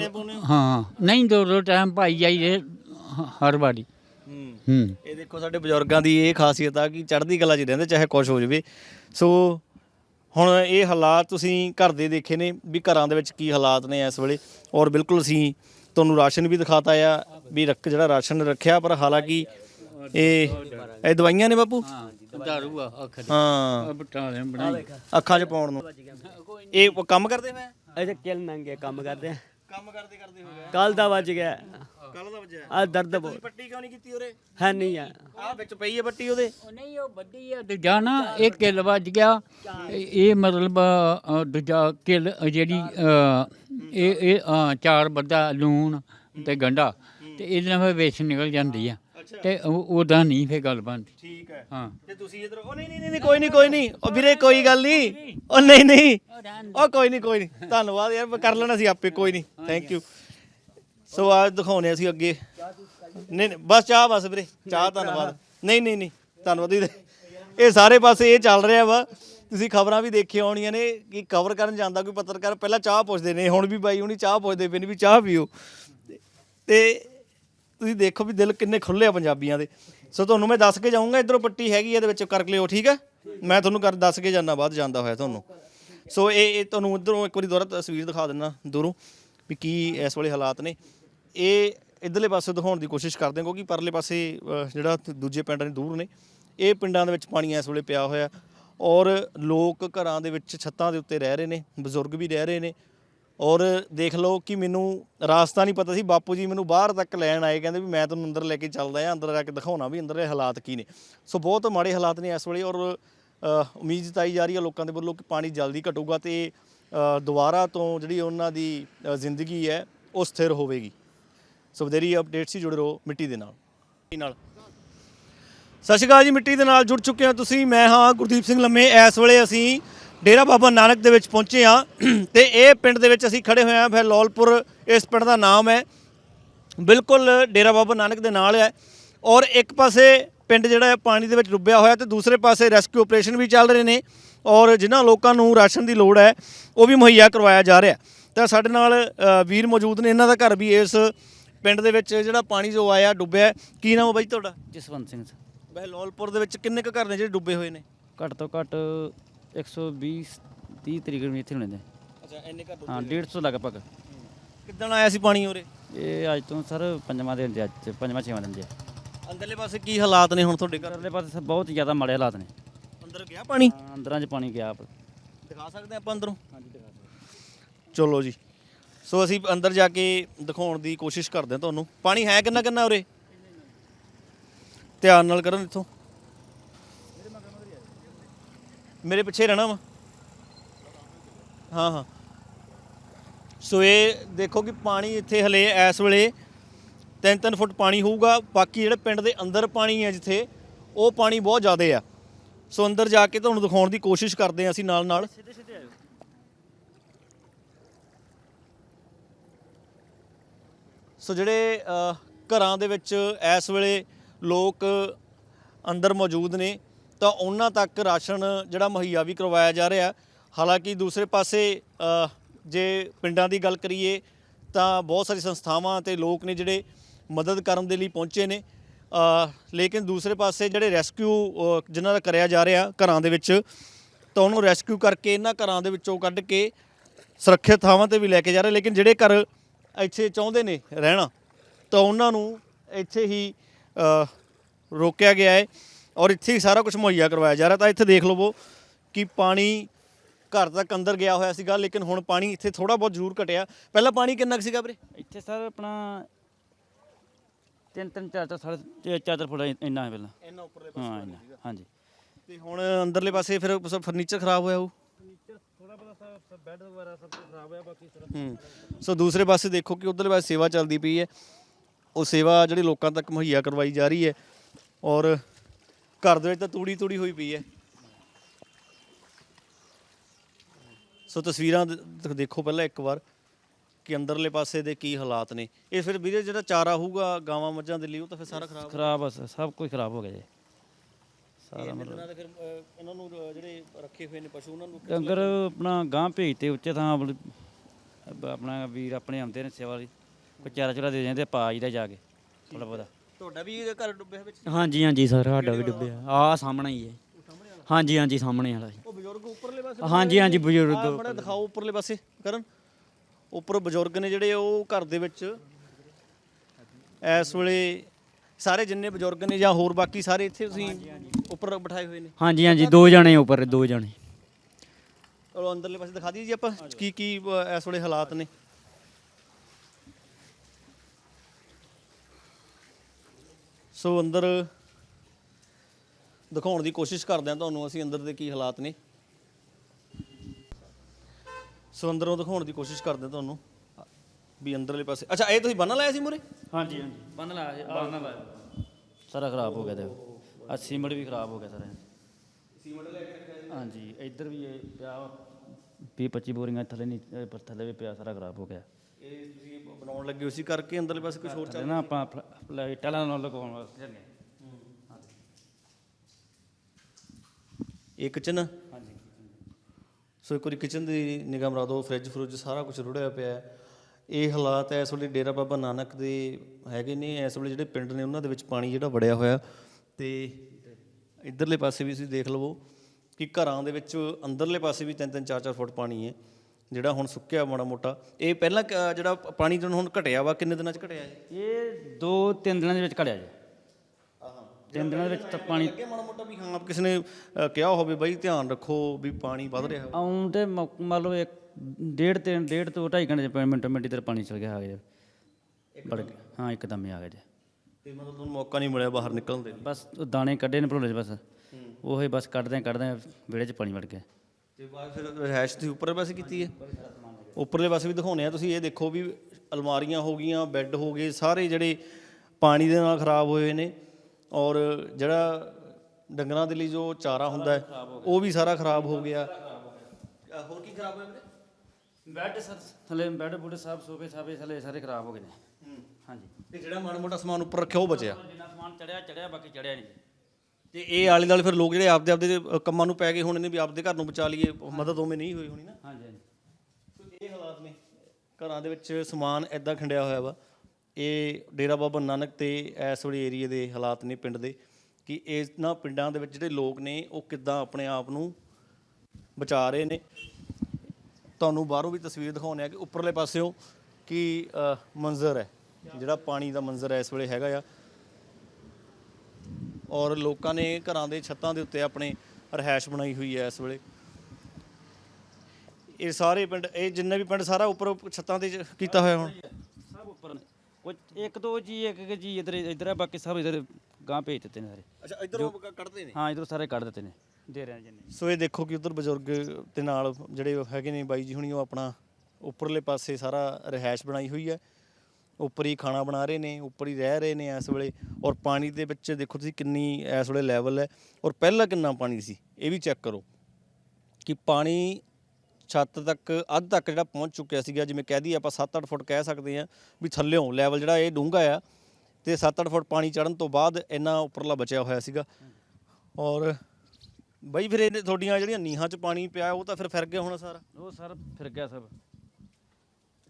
ਹਾਂ ਨਹੀਂ ਦੋ ਦੋ ਟਾਈਮ ਪਾਈ ਜਾਈਦੇ ਹ- ਹਰ ਵਾਰੀ। ਹੂੰ। ਹੂੰ। ਇਹ ਦੇਖੋ ਸਾਡੇ ਬਜ਼ੁਰਗਾਂ ਦੀ ਇਹ ਖਾਸੀਅਤ ਆ ਕਿ ਚੜ੍ਹਦੀ ਕਲਾ 'ਚ ਰਹਿੰਦੇ ਚਾਹੇ ਕੁਝ ਹੋ ਜਾਵੇ। ਸੋ ਹੁਣ ਇਹ ਹਾਲਾਤ ਤੁਸੀਂ ਘਰ ਦੇ ਦੇਖੇ ਨੇ ਵੀ ਘਰਾਂ ਦੇ ਵਿੱਚ ਕੀ ਹਾਲਾਤ ਨੇ ਇਸ ਵੇਲੇ। ਔਰ ਬਿਲਕੁਲ ਅਸੀਂ ਤੁਹਾਨੂੰ ਰਾਸ਼ਨ ਵੀ ਦਿਖਾਤਾ ਆ ਵੀ ਰੱਖ ਜਿਹੜਾ ਰਾਸ਼ਨ ਰੱਖਿਆ ਪਰ ਹਾਲਾਂਕਿ ਇਹ ਇਹ ਦਵਾਈਆਂ ਨੇ ਬਾਪੂ? ਹਾਂ ਦਾਰੂ ਆ ਹਾਂ। ਬਟਾਲੇ ਬਣਾਈ। ਅੱਖਾਂ 'ਚ ਪਾਉਣ ਨੂੰ। ਇਹ ਕੰਮ ਕਰਦੇ ਪਏ ਅਜੇ ਕਿਲ ਨੰਗੇ ਕੰਮ ਕਰਦੇ ਆ। ਕੰਮ ਕਰਦੇ ਕਰਦੇ ਹੋ ਗਿਆ। ਕੱਲ ਦਾ ਵੱਜ ਗਿਆ। ਕੱਲ ਦਾ ਵਜਿਆ। ਆ ਦਰਦ ਬਹੁਤ। ਪੱਟੀ ਕਿਉਂ ਨਹੀਂ ਕੀਤੀ ਉਰੇ? ਹੈ ਨਹੀਂ ਆ। ਆ ਵਿੱਚ ਪਈ ਹੈ ਪੱਟੀ ਉਹਦੇ। ਉਹ ਨਹੀਂ ਉਹ ਵੱਡੀ ਆ ਦੂਜਾ ਨਾ ਇਹ ਕਿੱਲ ਵੱਜ ਗਿਆ। ਇਹ ਮਤਲਬ ਅ, ਦੂਜਾ ਕਿੱਲ ਜਿਹੜੀ ਅ, ਇਹ ਇਹ ਅ, ਚਾਰ ਬੱਦਾ ਲੂਣ ਤੇ ਗੰਡਾ ਤੇ ਇਹਦੇ ਨਾਲ ਫਿਰ ਵੇਚ ਨਿਕਲ ਜਾਂਦੀ ਆ। ਤੇ ਉਹਦਾ ਨਹੀਂ ਫੇ ਗੱਲ ਬਣਦੀ। ਠੀਕ ਹੈ। ਹਾਂ। ਤੇ ਤੁਸੀਂ ਇਧਰ ਉਹ ਨਹੀਂ ਨਹੀਂ ਨਹੀਂ ਕੋਈ ਨਹੀਂ ਕੋਈ ਨਹੀਂ। ਉਹ ਵੀਰੇ ਕੋਈ ਗੱਲ ਨਹੀਂ। ਉਹ ਨਹੀਂ ਨਹੀਂ। ਉਹ ਕੋਈ ਨਹੀਂ ਕੋਈ ਨਹੀਂ। ਧੰਨਵਾਦ ਯਾਰ ਕਰ ਲੈਣਾ ਸੀ ਆਪੇ ਕੋਈ ਨਹੀਂ। ਥੈਂਕ ਯੂ ਸੋ ਆ ਦਿਖਾਉਣੇ ਅਸੀਂ ਅੱਗੇ। ਨਹੀਂ ਨਹੀਂ ਬਸ ਚਾਹ ਬਸ ਵੀਰੇ। ਚਾਹ ਧੰਨਵਾਦ। ਨਹੀਂ ਨਹੀਂ ਨਹੀਂ। ਧੰਨਵਾਦ ਜੀ। ਇਹ ਸਾਰੇ ਪਾਸੇ ਇਹ ਚੱਲ ਰਿਹਾ ਵਾ। ਤੁਸੀਂ ਖਬਰਾਂ ਵੀ ਦੇਖੀਆਂ ਹੋਣੀਆਂ ਨੇ ਕਿ ਕਵਰ ਕਰਨ ਜਾਂਦਾ ਕੋਈ ਪੱਤਰਕਾਰ। ਪਹਿਲਾਂ ਚਾਹ ਪੁੱਛਦੇ ਨੇ ਹੁਣ ਵੀ ਬਾਈ ਹੁਣੀ ਚਾਹ ਪੁੱਛਦੇ ਪਏ ਨੇ ਵੀ ਚਾਹ ਪੀਓ। ਤੇ ਤੁਸੀਂ ਦੇਖੋ ਵੀ ਦਿਲ ਕਿੰਨੇ ਖੁੱਲੇ ਆ ਪੰਜਾਬੀਆਂ ਦੇ। ਸੋ ਤੁਹਾਨੂੰ ਮੈਂ ਦੱਸ ਕੇ ਜਾਊਂਗਾ ਇਧਰੋਂ ਪੱਟੀ ਹੈਗੀ ਇਹਦੇ ਵਿੱਚ ਕਰ ਲਿਓ ਠੀਕ ਹੈ ਮੈਂ ਤੁਹਾਨੂੰ ਕਰ ਦੱਸ ਕੇ ਜਾਣਾ ਬਾਅਦ ਜਾਂਦਾ ਹੋਇਆ ਤੁਹਾਨੂੰ। ਸੋ ਇਹ ਇਹ ਤੁਹਾਨੂੰ ਇਧਰੋਂ ਇੱਕ ਵਾਰੀ ਦੁਬਾਰਾ ਤਸਵੀਰ ਦਿਖਾ ਦਿੰਦਾ ਦੂਰੋਂ ਵੀ ਕੀ ਇਸ ਵੇਲੇ ਹਾਲਾਤ ਨੇ। ਇਹ ਇਧਰਲੇ ਪਾਸੇ ਦਿਖਾਉਣ ਦੀ ਕੋਸ਼ਿਸ਼ ਕਰਦੇ ਹਾਂ ਕਿਉਂਕਿ ਪਰਲੇ ਪਾਸੇ ਅਹ, ਜਿਹੜਾ ਦੂਜੇ ਪਿੰਡ ਨੇ ਦੂਰ ਨੇ ਇਹ ਪਿੰਡਾਂ ਦੇ ਵਿੱਚ ਪਾਣੀ ਇਸ ਵੇਲੇ ਪਿਆ ਹੋਇਆ। ਔਰ ਲੋਕ ਘਰਾਂ ਦੇ ਵਿੱਚ ਛੱਤਾਂ ਦੇ ਉੱਤੇ ਰਹਿ ਰਹੇ ਨੇ ਬਜ਼ੁਰਗ ਵੀ ਰਹਿ ਰਹੇ ਨੇ ਔਰ ਦੇਖ ਲਓ ਕਿ ਮੈਨੂੰ ਰਾਸਤਾ ਨਹੀਂ ਪਤਾ ਸੀ, ਬਾਪੂ ਜੀ ਮੈਨੂੰ ਬਾਹਰ ਤੱਕ ਲੈਣ ਆਏ, ਕਹਿੰਦੇ ਵੀ ਮੈਂ ਤੁਹਾਨੂੰ ਅੰਦਰ ਲੈ ਕੇ ਚੱਲਦਾ ਆ ਅੰਦਰ ਜਾ ਕੇ ਦਿਖਾਉਣਾ ਵੀ ਅੰਦਰ ਹਾਲਾਤ ਕੀ ਨੇ। ਸੋ ਬਹੁਤ ਮਾੜੇ ਹਾਲਾਤ ਨੇ ਇਸ ਵੇਲੇ ਔਰ ਉਮੀਦ ਜਤਾਈ ਜਾ ਰਹੀ ਹੈ ਲੋਕਾਂ ਦੇ ਵੱਲੋਂ ਕਿ ਪਾਣੀ ਜਲਦੀ ਘਟੂਗਾ ਤੇ ਦੁਬਾਰਾ ਤੋਂ ਜਿਹੜੀ ਉਹਨਾਂ ਦੀ ਜ਼ਿੰਦਗੀ ਹੈ, ਉਹ ਸਥਿਰ ਹੋਵੇਗੀ। ਸੋ ਵਧੇਰੀ ਅਪਡੇਟ ਸੀ, ਜੁੜੇ ਰਹੋ ਮਿੱਟੀ ਦੇ ਨਾਲ। ਨਾਲ। ਸਤਿ ਸ਼੍ਰੀ ਅਕਾਲ ਜੀ, ਮਿੱਟੀ ਦੇ ਨਾਲ ਜੁੜ ਚੁੱਕੇ ਹੋ ਤੁਸੀਂ। ਮੈਂ ਹਾਂ ਗੁਰਦੀਪ ਸਿੰਘ ਲੰਮੇ। ਇਸ ਵੇਲੇ ਅਸੀਂ ਡੇਰਾ ਬਾਬਾ ਨਾਨਕ ਦੇ ਵਿੱਚ ਪਹੁੰਚੇ ਹਾਂ ਤੇ ਇਹ ਪਿੰਡ ਦੇ ਵਿੱਚ ਅਸੀਂ ਖੜੇ ਹੋਏ ਹਾਂ। ਫਿਰ ਲੌਲਪੁਰ ਇਸ ਪਿੰਡ ਦਾ ਨਾਮ ਹੈ। ਬਿਲਕੁਲ ਡੇਰਾ ਬਾਬਾ ਨਾਨਕ ਦੇ ਨਾਲ ਹੈ। ਔਰ ਇੱਕ ਪਾਸੇ ਪਿੰਡ ਜਿਹੜਾ ਹੈ ਪਾਣੀ ਦੇ ਵਿੱਚ ਡੁੱਬਿਆ ਹੋਇਆ ਤੇ ਦੂਸਰੇ ਪਾਸੇ ਰੈਸਕਿਊ ਆਪਰੇਸ਼ਨ ਵੀ ਚੱਲ ਰਹੇ ਨੇ ਔਰ ਜਿਨ੍ਹਾਂ ਲੋਕਾਂ ਨੂੰ ਰਾਸ਼ਨ ਦੀ ਲੋੜ ਹੈ ਉਹ ਵੀ ਮੁਹੱਈਆ ਕਰਵਾਇਆ ਜਾ ਰਿਹਾ ਤਾਂ ਸਾਡੇ ਨਾਲ ਵੀਰ ਮੌਜੂਦ ਨੇ। ਇਹਨਾਂ ਦਾ ਘਰ ਵੀ ਇਸ ਪਿੰਡ ਦੇ ਵਿੱਚ ਜਿਹੜਾ ਪਾਣੀ ਜੋ ਆਇਆ ਡੁੱਬਿਆ। ਕੀ ਨਾਮ ਹੈ ਬਾਈ ਤੁਹਾਡਾ? ਜਸਵੰਤ ਸਿੰਘ ਸਰ। ਵੈਸੇ ਲੌਲਪੁਰ ਦੇ ਵਿੱਚ ਕਿੰਨੇ ਕੁ ਘਰ ਨੇ ਜਿਹੜੇ ਡੁੱਬੇ ਹੋਏ ਨੇ? ਘੱਟ ਤੋਂ ਘੱਟ 120 30 ਤਰੀਕ ਇੱਥੇ ਹੋਣੇ ਨੇ। ਅੱਛਾ ਇੰਨੇ ਘਰ ਹਾਂ 150 ਲਗਭਗ। ਕਿੱਦਣ ਆਇਆ ਸੀ ਪਾਣੀ ਉਰੇ? ਇਹ ਅੱਜ ਤੋਂ ਸਰ ਪੰਜਵਾਂ ਦਿਨ ਦੇ ਅੱਜ ਪੰਜਵਾਂ ਛੇਵਾਂ ਦਿਨ ਦੇ ਅੰਦਰਲੇ ਪਾਸੇ ਕੀ ਹਾਲਾਤ ਨੇ ਹੁਣ ਤੁਹਾਡੇ ਘਰ? ਅਗਲੇ ਪਾਸੇ ਸਰ ਬਹੁਤ ਜ਼ਿਆਦਾ ਮਾੜੇ ਹਾਲਾਤ ਨੇ। ਅੰਦਰ ਗਿਆ ਪਾਣੀ? ਹਾਂ, ਅੰਦਰਾਂ 'ਚ ਪਾਣੀ ਗਿਆ। ਦਿਖਾ ਸਕਦੇ ਆਪਾਂ ਅੰਦਰੋਂ? ਹਾਂਜੀ ਦਿਖਾ ਚਲੋ ਜੀ। ਸੋ ਅਸੀਂ ਅੰਦਰ ਜਾ ਕੇ ਦਿਖਾਉਣ ਦੀ ਕੋਸ਼ਿਸ਼ ਕਰਦੇ ਹਾਂ ਤੁਹਾਨੂੰ। ਪਾਣੀ ਹੈ ਕਿੰਨਾ ਕਿੰਨਾ ਉਰੇ? ਧਿਆਨ ਨਾਲ ਕਰਨ ਇੱਥੋਂ। ਮੇਰੇ ਪਿੱਛੇ ਰਹਿਣਾ ਵਾ। ਹਾਂ ਹਾਂ। ਸੋ ਇਹ ਦੇਖੋ ਕਿ ਪਾਣੀ ਇੱਥੇ ਹਲੇ ਇਸ ਵੇਲੇ 3-3 ਫੁੱਟ ਪਾਣੀ ਹੋਊਗਾ। ਬਾਕੀ ਜਿਹੜੇ ਪਿੰਡ ਦੇ ਅੰਦਰ ਪਾਣੀ ਹੈ ਜਿੱਥੇ, ਉਹ ਪਾਣੀ ਬਹੁਤ ਜ਼ਿਆਦਾ ਆ। ਸੋ ਅੰਦਰ ਜਾ ਕੇ ਤੁਹਾਨੂੰ ਦਿਖਾਉਣ ਦੀ ਕੋਸ਼ਿਸ਼ ਕਰਦੇ ਹਾਂ ਅਸੀਂ ਨਾਲ ਨਾਲ ਸਿੱਧੇ ਸਿੱਧੇ ਆਇਓ ਸੋ ਜਿਹੜੇ ਘਰਾਂ ਦੇ ਵਿੱਚ ਇਸ ਵੇਲੇ ਲੋਕ ਅੰਦਰ ਮੌਜੂਦ ਨੇ ਤਾਂ ਉਹਨਾਂ ਤੱਕ ਰਾਸ਼ਨ ਜਿਹੜਾ ਮੁਹੱਈਆ ਵੀ ਕਰਵਾਇਆ ਜਾ ਰਿਹਾ। ਹਾਲਾਂਕਿ ਦੂਸਰੇ ਪਾਸੇ ਜੇ ਪਿੰਡਾਂ ਦੀ ਗੱਲ ਕਰੀਏ, ਤਾਂ ਬਹੁਤ ਸਾਰੀ ਸੰਸਥਾਵਾਂ ਤੇ ਲੋਕ ਨੇ ਜਿਹੜੇ ਮਦਦ ਕਰਨ ਦੇ ਲਈ ਪਹੁੰਚੇ ਨੇ। ਲੇਕਿਨ ਦੂਸਰੇ ਪਾਸੇ ਜਿਹੜੇ ਰੈਸਕਿਊ ਜਿਨ੍ਹਾਂ ਦਾ ਕਰਿਆ ਜਾ ਰਿਹਾ ਘਰਾਂ ਦੇ ਵਿੱਚ, ਤਾਂ ਉਹਨੂੰ ਰੈਸਕਿਊ ਕਰਕੇ ਇਹਨਾਂ ਘਰਾਂ ਦੇ ਵਿੱਚੋਂ ਕੱਢ ਕੇ ਸੁਰੱਖਿਅਤ ਥਾਵਾਂ ਤੇ ਵੀ ਲੈ ਕੇ ਜਾ ਰਹੇ। ਲੇਕਿਨ ਜਿਹੜੇ ਘਰ ਇੱਥੇ ਚਾਹੁੰਦੇ ਨੇ ਰਹਿਣਾ, ਤਾਂ ਉਹਨਾਂ ਨੂੰ ਇੱਥੇ ਹੀ ਰੋਕਿਆ ਗਿਆ ਹੈ। ਔਰ ਇੱਥੇ ਹੀ ਸਾਰਾ ਕੁਝ ਮੁਹੱਈਆ ਕਰਵਾਇਆ ਜਾ ਰਿਹਾ। ਤਾਂ ਇੱਥੇ ਦੇਖ ਲਵੋ ਕਿ ਪਾਣੀ ਘਰ ਤੱਕ ਅੰਦਰ ਗਿਆ ਹੋਇਆ ਸੀਗਾ ਲੇਕਿਨ ਹੁਣ ਪਾਣੀ ਇੱਥੇ ਥੋੜਾ ਬਹੁਤ ਜ਼ਰੂਰ ਘਟਿਆ। ਪਹਿਲਾਂ ਪਾਣੀ ਕਿੰਨਾ ਕੁ ਸੀਗਾ ਵੀਰੇ? ਇੱਥੇ ਸਰ ਆਪਣਾ ਤਿੰਨ ਤਿੰਨ ਚਾਰ ਚਾਰ ਸਾਢੇ ਚਾਰ ਚਾਰ ਫੁੱਟ ਇੰਨਾ ਹੈ ਪਹਿਲਾਂ। ਇੰਨਾ ਉੱਪਰਲੇ ਹਾਂ ਇੰਨਾ ਹਾਂਜੀ। ਤੇ ਹੁਣ ਅੰਦਰਲੇ ਪਾਸੇ ਫਿਰ ਸਭ ਫਰਨੀਚਰ ਖਰਾਬ ਹੋਇਆ ਉਹ? ਥੋੜਾ ਬਹੁਤਾ ਸਭ ਬੈੱਡ ਵਗੈਰਾ ਸਭ ਖਰਾਬ ਹੋਇਆ ਬਾਕੀ ਹੂੰ। ਸੋ ਦੂਸਰੇ ਪਾਸੇ ਦੇਖੋ ਕਿ ਉਧਰਲੇ ਪਾਸੇ ਸੇਵਾ ਚੱਲਦੀ ਪਈ ਹੈ। ਉਹ ਸੇਵਾ ਜਿਹੜੀ ਲੋਕਾਂ ਤੱਕ ਮੁਹੱਈਆ ਕਰਵਾਈ ਜਾ ਰਹੀ ਹੈ। ਔਰ ਘਰ ਦੇ ਵਿੱਚ ਤਾਂ ਤੂੜੀ ਤੂੜੀ ਹੋਈ ਪਈ ਹੈ। ਸੋ ਤਸਵੀਰਾਂ ਦੇਖੋ ਪਹਿਲਾਂ ਇੱਕ ਵਾਰ ਕਿ ਅੰਦਰਲੇ ਪਾਸੇ ਦੇ ਕੀ ਹਾਲਾਤ ਨੇ। ਇਹ ਫਿਰ ਵੀਰੇ ਜਿਹੜਾ ਚਾਰਾ ਹੋਊਗਾ ਗਾਵਾਂ ਮੱਝਾਂ ਦੇ ਲਈ ਉਹ ਤਾਂ ਫਿਰ ਸਾਰਾ ਖਰਾਬ ਖਰਾਬ ਆ ਸਭ ਕੁਝ ਖਰਾਬ ਹੋ ਗਿਆ ਜੀ। ਸਾਰਾ ਇਹਨਾਂ ਦੇ ਫਿਰ ਇਹਨਾਂ ਨੂੰ ਜਿਹੜੇ ਰੱਖੇ ਹੋਏ ਨੇ ਪਸ਼ੂ ਉਹਨਾਂ ਨੂੰ ਡੰਗਰ ਆਪਣਾ ਗਾਂ ਭੇਜਤੇ ਉੱਚੇ ਥਾਂ ਆਪਣੀ- ਅਬ ਆਪਣਾ ਵੀਰ ਆਪਣੇ ਆਉਂਦੇ ਨੇ ਸੇਵਾ ਲਈ। ਕੋਈ ਚਾਰਾ ਚੁਰਾ ਦੇ ਜਾਂਦੇ ਪਾ ਜੀਦਾ ਜਾ ਕੇ ਥੋੜਾ ਬਹੁਤਾ। ਤੁਹਾਡਾ ਵੀ ਘਰ ਡੁੱਬਿਆ ਵਿੱਚ? ਹਾਂਜੀ ਹਾਂਜੀ ਸਰ ਸਾਡਾ ਵੀ ਡੁੱਬਿਆ। ਆ ਸਾਹਮਣੇ ਹੀ ਹੈ ਹਾਂਜੀ ਹਾਂਜੀ ਸਾਹਮਣੇ ਵਾਲਾ ਜੀ। ਉਹ ਬਜ਼ੁਰਗ ਉੱਪਰਲੇ ਪਾਸੇ ਹਾਂਜੀ ਹਾਂਜੀ ਬਜ਼ੁਰਗ ਮਾੜਾ ਦਿਖਾਓ ਉੱਪਰਲੇ ਪਾਸੇ ਕਰਨ। ਉੱਪਰ ਬਜ਼ੁਰਗ ਨੇ ਜਿਹੜੇ ਉਹ ਘਰ ਦੇ ਵਿੱਚ। ਇਸ ਵੇਲੇ ਸਾਰੇ ਜਿੰਨੇ ਬਜ਼ੁਰਗ ਨੇ ਜਾਂ ਹੋਰ ਬਾਕੀ ਸਾਰੇ ਇੱਥੇ ਤੁਸੀਂ ਉੱਪਰ ਬਿਠਾਏ ਹੋਏ ਨੇ? ਹਾਂਜੀ ਹਾਂਜੀ ਦੋ ਜਣੇ ਉੱਪਰ ਦੋ ਜਣੇ। ਉਹ ਅੰਦਰਲੇ ਪਾਸੇ ਦਿਖਾ ਦਈਏ ਜੀ ਆਪਾਂ ਕੀ ਕੀ ਇਸ ਵੇਲੇ ਹਾਲਾਤ ਨੇ। ਸੋ ਅੰਦਰ ਦਿਖਾਉਣ ਦੀ ਕੋਸ਼ਿਸ਼ ਕਰਦੇ ਹਾਂ ਤੁਹਾਨੂੰ ਅਸੀਂ ਅੰਦਰ ਦੇ ਕੀ ਹਾਲਾਤ ਨੇ। ਸੋ ਅੰਦਰੋਂ ਦਿਖਾਉਣ ਦੀ ਕੋਸ਼ਿਸ਼ ਕਰਦੇ ਹਾਂ ਤੁਹਾਨੂੰ ਵੀ ਅੰਦਰਲੇ ਪਾਸੇ। ਅੱਛਾ ਇਹ ਤੁਸੀਂ ਬੰਨ ਲਾਇਆ ਸੀ ਮੂਰੇ ਹਾਂਜੀ ਹਾਂਜੀ। ਬੰਨ ਲਾਇਆ ਬੰਨ ਲਾਇਆ ਸਾਰਾ ਖਰਾਬ ਹੋ ਗਿਆ ਤੇ ਆ ਸੀਮਟ ਵੀ ਖਰਾਬ ਹੋ ਗਿਆ ਸਾਰਾ। ਸੀਮਟ ਲੈ ਕੇ ਹਾਂਜੀ ਇੱਧਰ ਵੀ ਇਹ ਪਿਆ 20 25 ਬੋਰੀਆਂ ਥੱਲੇ ਨਹੀਂ ਪਰ ਥੱਲੇ ਵੀ ਪਿਆ ਸਾਰਾ ਖਰਾਬ ਹੋ ਗਿਆ। ਬਣਾਉਣ ਲੱਗੇ ਹੋ ਸੀ ਕਰਕੇ ਅੰਦਰਲੇ ਪਾਸੇ ਕੁਝ ਹੋਰ ਥੱਲੇ ਨਾ ਆਪਾਂ ਟੈਲਾਂ ਨਾਲ ਲਗਾਉਣ ਵਾਸਤੇ ਇਹ ਕਿਚਨ ਹਾਂਜੀ ਸੋ ਇੱਕ ਵਾਰੀ ਕਿਚਨ ਦੀ ਨਿਗਾਹ ਮਰਾ ਦਿਓ ਫ੍ਰਿਜ ਫਰੁੱਜ ਸਾਰਾ ਕੁਝ ਰੁੜਿਆ ਪਿਆ ਹੈ। ਇਹ ਹਾਲਾਤ ਹੈ ਇਸ ਵੇਲੇ ਡੇਰਾ ਬਾਬਾ ਨਾਨਕ ਦੇ ਹੈਗੇ ਨੇ ਇਸ ਵੇਲੇ ਜਿਹੜੇ ਪਿੰਡ ਨੇ ਉਹਨਾਂ ਦੇ ਵਿੱਚ ਪਾਣੀ ਜਿਹੜਾ ਵੜਿਆ ਹੋਇਆ। ਤੇ ਇਧਰਲੇ ਪਾਸੇ ਵੀ ਤੁਸੀਂ ਦੇਖ ਲਵੋ ਕਿ ਘਰਾਂ ਦੇ ਵਿੱਚ ਅੰਦਰਲੇ ਪਾਸੇ ਵੀ 3-3 4-4 ਫੁੱਟ ਪਾਣੀ ਹੈ। ਜਿਹੜਾ ਹੁਣ ਸੁੱਕਿਆ ਮਾੜਾ ਮੋਟਾ ਇਹ ਪਹਿਲਾਂ ਕ- ਜਿਹੜਾ ਪਾਣੀ ਜਦੋਂ ਹੁਣ ਘਟਿਆ ਵਾ ਕਿੰਨੇ ਦਿਨਾਂ 'ਚ ਘਟਿਆ ਇਹ? ਇਹ ਦੋ ਤਿੰਨ ਦਿਨਾਂ ਦੇ ਵਿੱਚ ਘੜਿਆ ਜੀ। ਤਿੰਨ ਦਿਨਾਂ ਦੇ ਵਿੱਚ ਤਾਂ ਪਾਣੀ ਅੱਗੇ ਮਾੜਾ ਮੋਟਾ ਵੀ ਹਾਂ ਕਿਸੇ ਨੇ ਅ, ਕਿਹਾ ਹੋਵੇ ਬਈ ਧਿਆਨ ਰੱਖੋ ਵੀ ਪਾਣੀ ਵੱਧ ਰਿਹਾ ਆਉਂ ਤੇ ਮ- ਮੰਨ ਲਓ ਇੱਕ ਡੇਢ ਤੇ ਡੇਢ ਤੋਂ 2.5 ਘੰਟੇ ਚ ਮਿੰਟ ਮਿੰਟ ਇਧਰ ਪਾਣੀ ਚਲ ਗਿਆ ਆ ਗਿਆ। ਬੜ ਗਿਆ। ਹਾਂ ਇੱਕਦਮ ਹੀ ਆ ਗਿਆ ਜੀ। ਤੇ ਮਤਲਬ ਤੁਹਾਨੂੰ ਮੌਕਾ ਨਹੀਂ ਮਿਲਿਆ ਬਾਹਰ ਨਿਕਲਣ ਦੇ ਬਸ ਉਹ ਦਾਣੇ ਕੱਢੇ ਨੇ ਭਰੋਲੇ 'ਚ ਬਸ। ਉਹੀ ਬਸ ਕੱਢਦੇ ਕੱਢਦੇ ਵਿਹੜੇ 'ਚ ਪਾਣੀ ਵੜ ਗਿਆ। ਤੇ ਬਾਅਦ ਫਿਰ ਰਹਿਸ਼ ਦੀ ਉੱਪਰ ਪਾਸੇ ਕੀਤੀ ਹੈ? ਉੱਪਰਲੇ ਪਾਸੇ ਵੀ ਦਿਖਾਉਨੇ ਆ ਤੁਸੀਂ ਇਹ ਦੇਖੋ ਵੀ ਅਲਮਾਰੀਆਂ ਹੋ ਗਈਆਂ ਬੈੱਡ ਹੋ ਗਏ ਸਾਰੇ ਜਿਹੜੇ ਪਾਣੀ ਦੇ ਨਾਲ ਖਰਾਬ ਹੋਏ ਨੇ ਔਰ ਜਿਹੜਾ ਡੰਗਰਾਂ ਦੇ ਲਈ ਜੋ ਚਾਰਾ ਹੁੰਦਾ ਉਹ ਵੀ ਸਾਰਾ ਖਰਾਬ ਹੋ ਗਿਆ। ਹੋਰ ਕੀ ਖਰਾਬ ਹੋਇਆ ਵੀਰੇ? ਬੈੱਡ ਥੱਲੇ ਬੈੱਡ ਬੁੱਢੇ ਸਾਹਿਬ ਸੋਫੇ ਸਾਬੇ ਥੱਲੇ ਸਾਰੇ ਖਰਾਬ ਹੋ ਗਏ ਨੇ। ਹਾਂਜੀ। ਤੇ ਜਿਹੜਾ ਮਾੜਾ ਮੋਟਾ ਸਮਾਨ ਉੱਪਰ ਰੱਖਿਆ ਉਹ ਬਚਿਆ? ਜਿੰਨਾ ਸਮਾਨ ਚੜਿਆ ਚੜਿਆ ਬਾਕੀ ਚੜਿਆ ਨਹੀਂ। ਤੇ ਇਹ ਆਲੇ ਦੁਆਲੇ ਫਿਰ ਲੋਕ ਜਿਹੜੇ ਆਪਦੇ ਆਪਦੇ ਕੰਮਾਂ ਨੂੰ ਪੈ ਗਏ ਹੋਣੇ ਨੇ ਵੀ ਆਪਦੇ ਘਰ ਨੂੰ ਬਚਾ ਲਈਏ ਮਦਦ ਉਵੇਂ ਨਹੀਂ ਹੋਈ ਹੋਣੀ ਨਾ। ਹਾਂਜੀ ਹਾਂਜੀ। ਸੋ ਇਹ ਹਾਲਾਤ ਨੇ। ਘਰਾਂ ਦੇ ਵਿੱਚ ਸਮਾਨ ਐਦਾਂ ਖੰਡਿਆ ਹੋਇਆ ਵਾ। ਇਹ ਡੇਰਾ ਬਾਬਾ ਨਾਨਕ ਤੇ ਇਸ ਵਾਲੇ ਏਰੀਏ ਦੇ ਹਾਲਾਤ ਨੇ ਪਿੰਡ ਦੇ ਕਿ ਇਹਨਾਂ ਪਿੰਡਾਂ ਦੇ ਵਿੱਚ ਜਿਹੜੇ ਲੋਕ ਨੇ ਉਹ ਕਿੱਦਾਂ ਆਪਣੇ ਆਪ ਨੂੰ ਬਚਾ ਰਹੇ ਨੇ। ਤੁਹਾਨੂੰ ਬਾਹਰੋਂ ਵੀ ਤਸਵੀਰ ਦਿਖਾਉਂਦੇ ਆ ਕਿ ਉੱਪਰਲੇ ਪਾਸਿਓਂ ਕੀ ਮੰਜ਼ਰ ਹੈ। ਜਿਹੜਾ ਪਾਣੀ ਦਾ ਮੰਜ਼ਰ ਹੈ ਇਸ ਵੇਲੇ ਹੈਗਾ ਆ। ਔਰ ਲੋਕਾਂ ਨੇ ਘਰਾਂ ਦੇ ਛੱਤਾਂ ਦੇ ਉੱਤੇ ਆਪਣੇ ਰਹਿائش ਬਣਾਈ ਹੋਈ ਹੈ ਇਸ ਵੇਲੇ। ਇਹ ਸਾਰੇ ਪਿੰਡ ਇਹ ਜਿੰਨੇ ਵੀ ਪਿੰਡ ਸਾਰਾ ਉੱਪਰ ਛੱਤਾਂ ਤੇ ਕੀਤਾ ਹੋਇਆ ਹੁਣ? ਸਭ ਉੱਪਰ ਨੇ। ਇੱਕ ਦੋ ਜੀ ਇੱਕ ਜੀ ਇਧਰ ਇਧਰ ਹੈ ਬਾਕੀ ਸਭ ਇਧਰ ਗਾਂ ਭੇਜ ਦਿੱਤੇ ਨੇ ਸਾਰੇ। ਅੱਛਾ ਇਧਰੋਂ ਕੱਢਦੇ ਨੇ? ਹਾਂ ਇਧਰੋਂ ਸਾਰੇ ਕੱਢ ਦਿੱਤੇ ਨੇ। ਦੇ ਰਹੇ ਜਿੰਨੇ ਸੋ ਇਹ ਦੇਖੋ ਕਿ ਉਧਰ ਬਜ਼ੁਰਗ ਤੇ ਨਾਲ ਜਿਹੜੇ ਹੈਗੇ ਨੇ ਬਾਈ ਜੀ ਹੁਣੀ ਉਹ ਆਪਣਾ ਉੱਪਰਲੇ ਪਾਸੇ ਸਾਰਾ ਰਿਹਾਇਸ਼ ਬਣਾਈ ਹੋਈ ਹੈ। ਉੱਪਰ ਹੀ ਖਾਣਾ ਬਣਾ ਰਹੇ ਨੇ, ਉੱਪਰ ਹੀ ਰਹਿ ਰਹੇ ਨੇ ਇਸ ਵੇਲੇ ਔਰ ਪਾਣੀ ਦੇ ਵਿੱਚ ਦੇਖੋ ਤੁਸੀਂ ਕਿੰਨੀ ਇਸ ਵੇਲੇ ਲੈਵਲ ਹੈ ਔਰ ਪਹਿਲਾਂ ਕਿੰਨਾ ਪਾਣੀ ਸੀ, ਇਹ ਵੀ ਚੈੱਕ ਕਰੋ ਕਿ ਪਾਣੀ ਛੱਤ ਤੱਕ, ਅੱਧ ਤੱਕ ਜਿਹੜਾ ਪਹੁੰਚ ਚੁੱਕਿਆ ਸੀਗਾ, ਜਿਵੇਂ ਕਹਿ ਦਈਏ ਆਪਾਂ 7-8 ਫੁੱਟ ਕਹਿ ਸਕਦੇ ਆ ਵੀ ਥੱਲਿਓਂ ਲੈਵਲ ਜਿਹੜਾ ਇਹ ਡੂੰਘਾ ਆ ਤੇ 7-8 ਫੁੱਟ ਪਾਣੀ ਚੜਨ ਤੋਂ ਬਾਅਦ ਇੰਨਾ ਉੱਪਰਲਾ ਬਚਿਆ ਹੋਇਆ ਸੀਗਾ ਔਰ ਬਈ ਫਿਰ ਇਹ ਤੁਹਾਡੀਆਂ ਜਿਹੜੀਆਂ ਨੀਹਾਂ 'ਚ ਪਾਣੀ ਪਿਆ, ਉਹ ਤਾਂ ਫਿਰ ਫਿਰ ਗਿਆ ਹੋਣਾ ਸਾਰਾ? ਉਹ ਸਰ ਫਿਰ ਗਿਆ ਸਭ।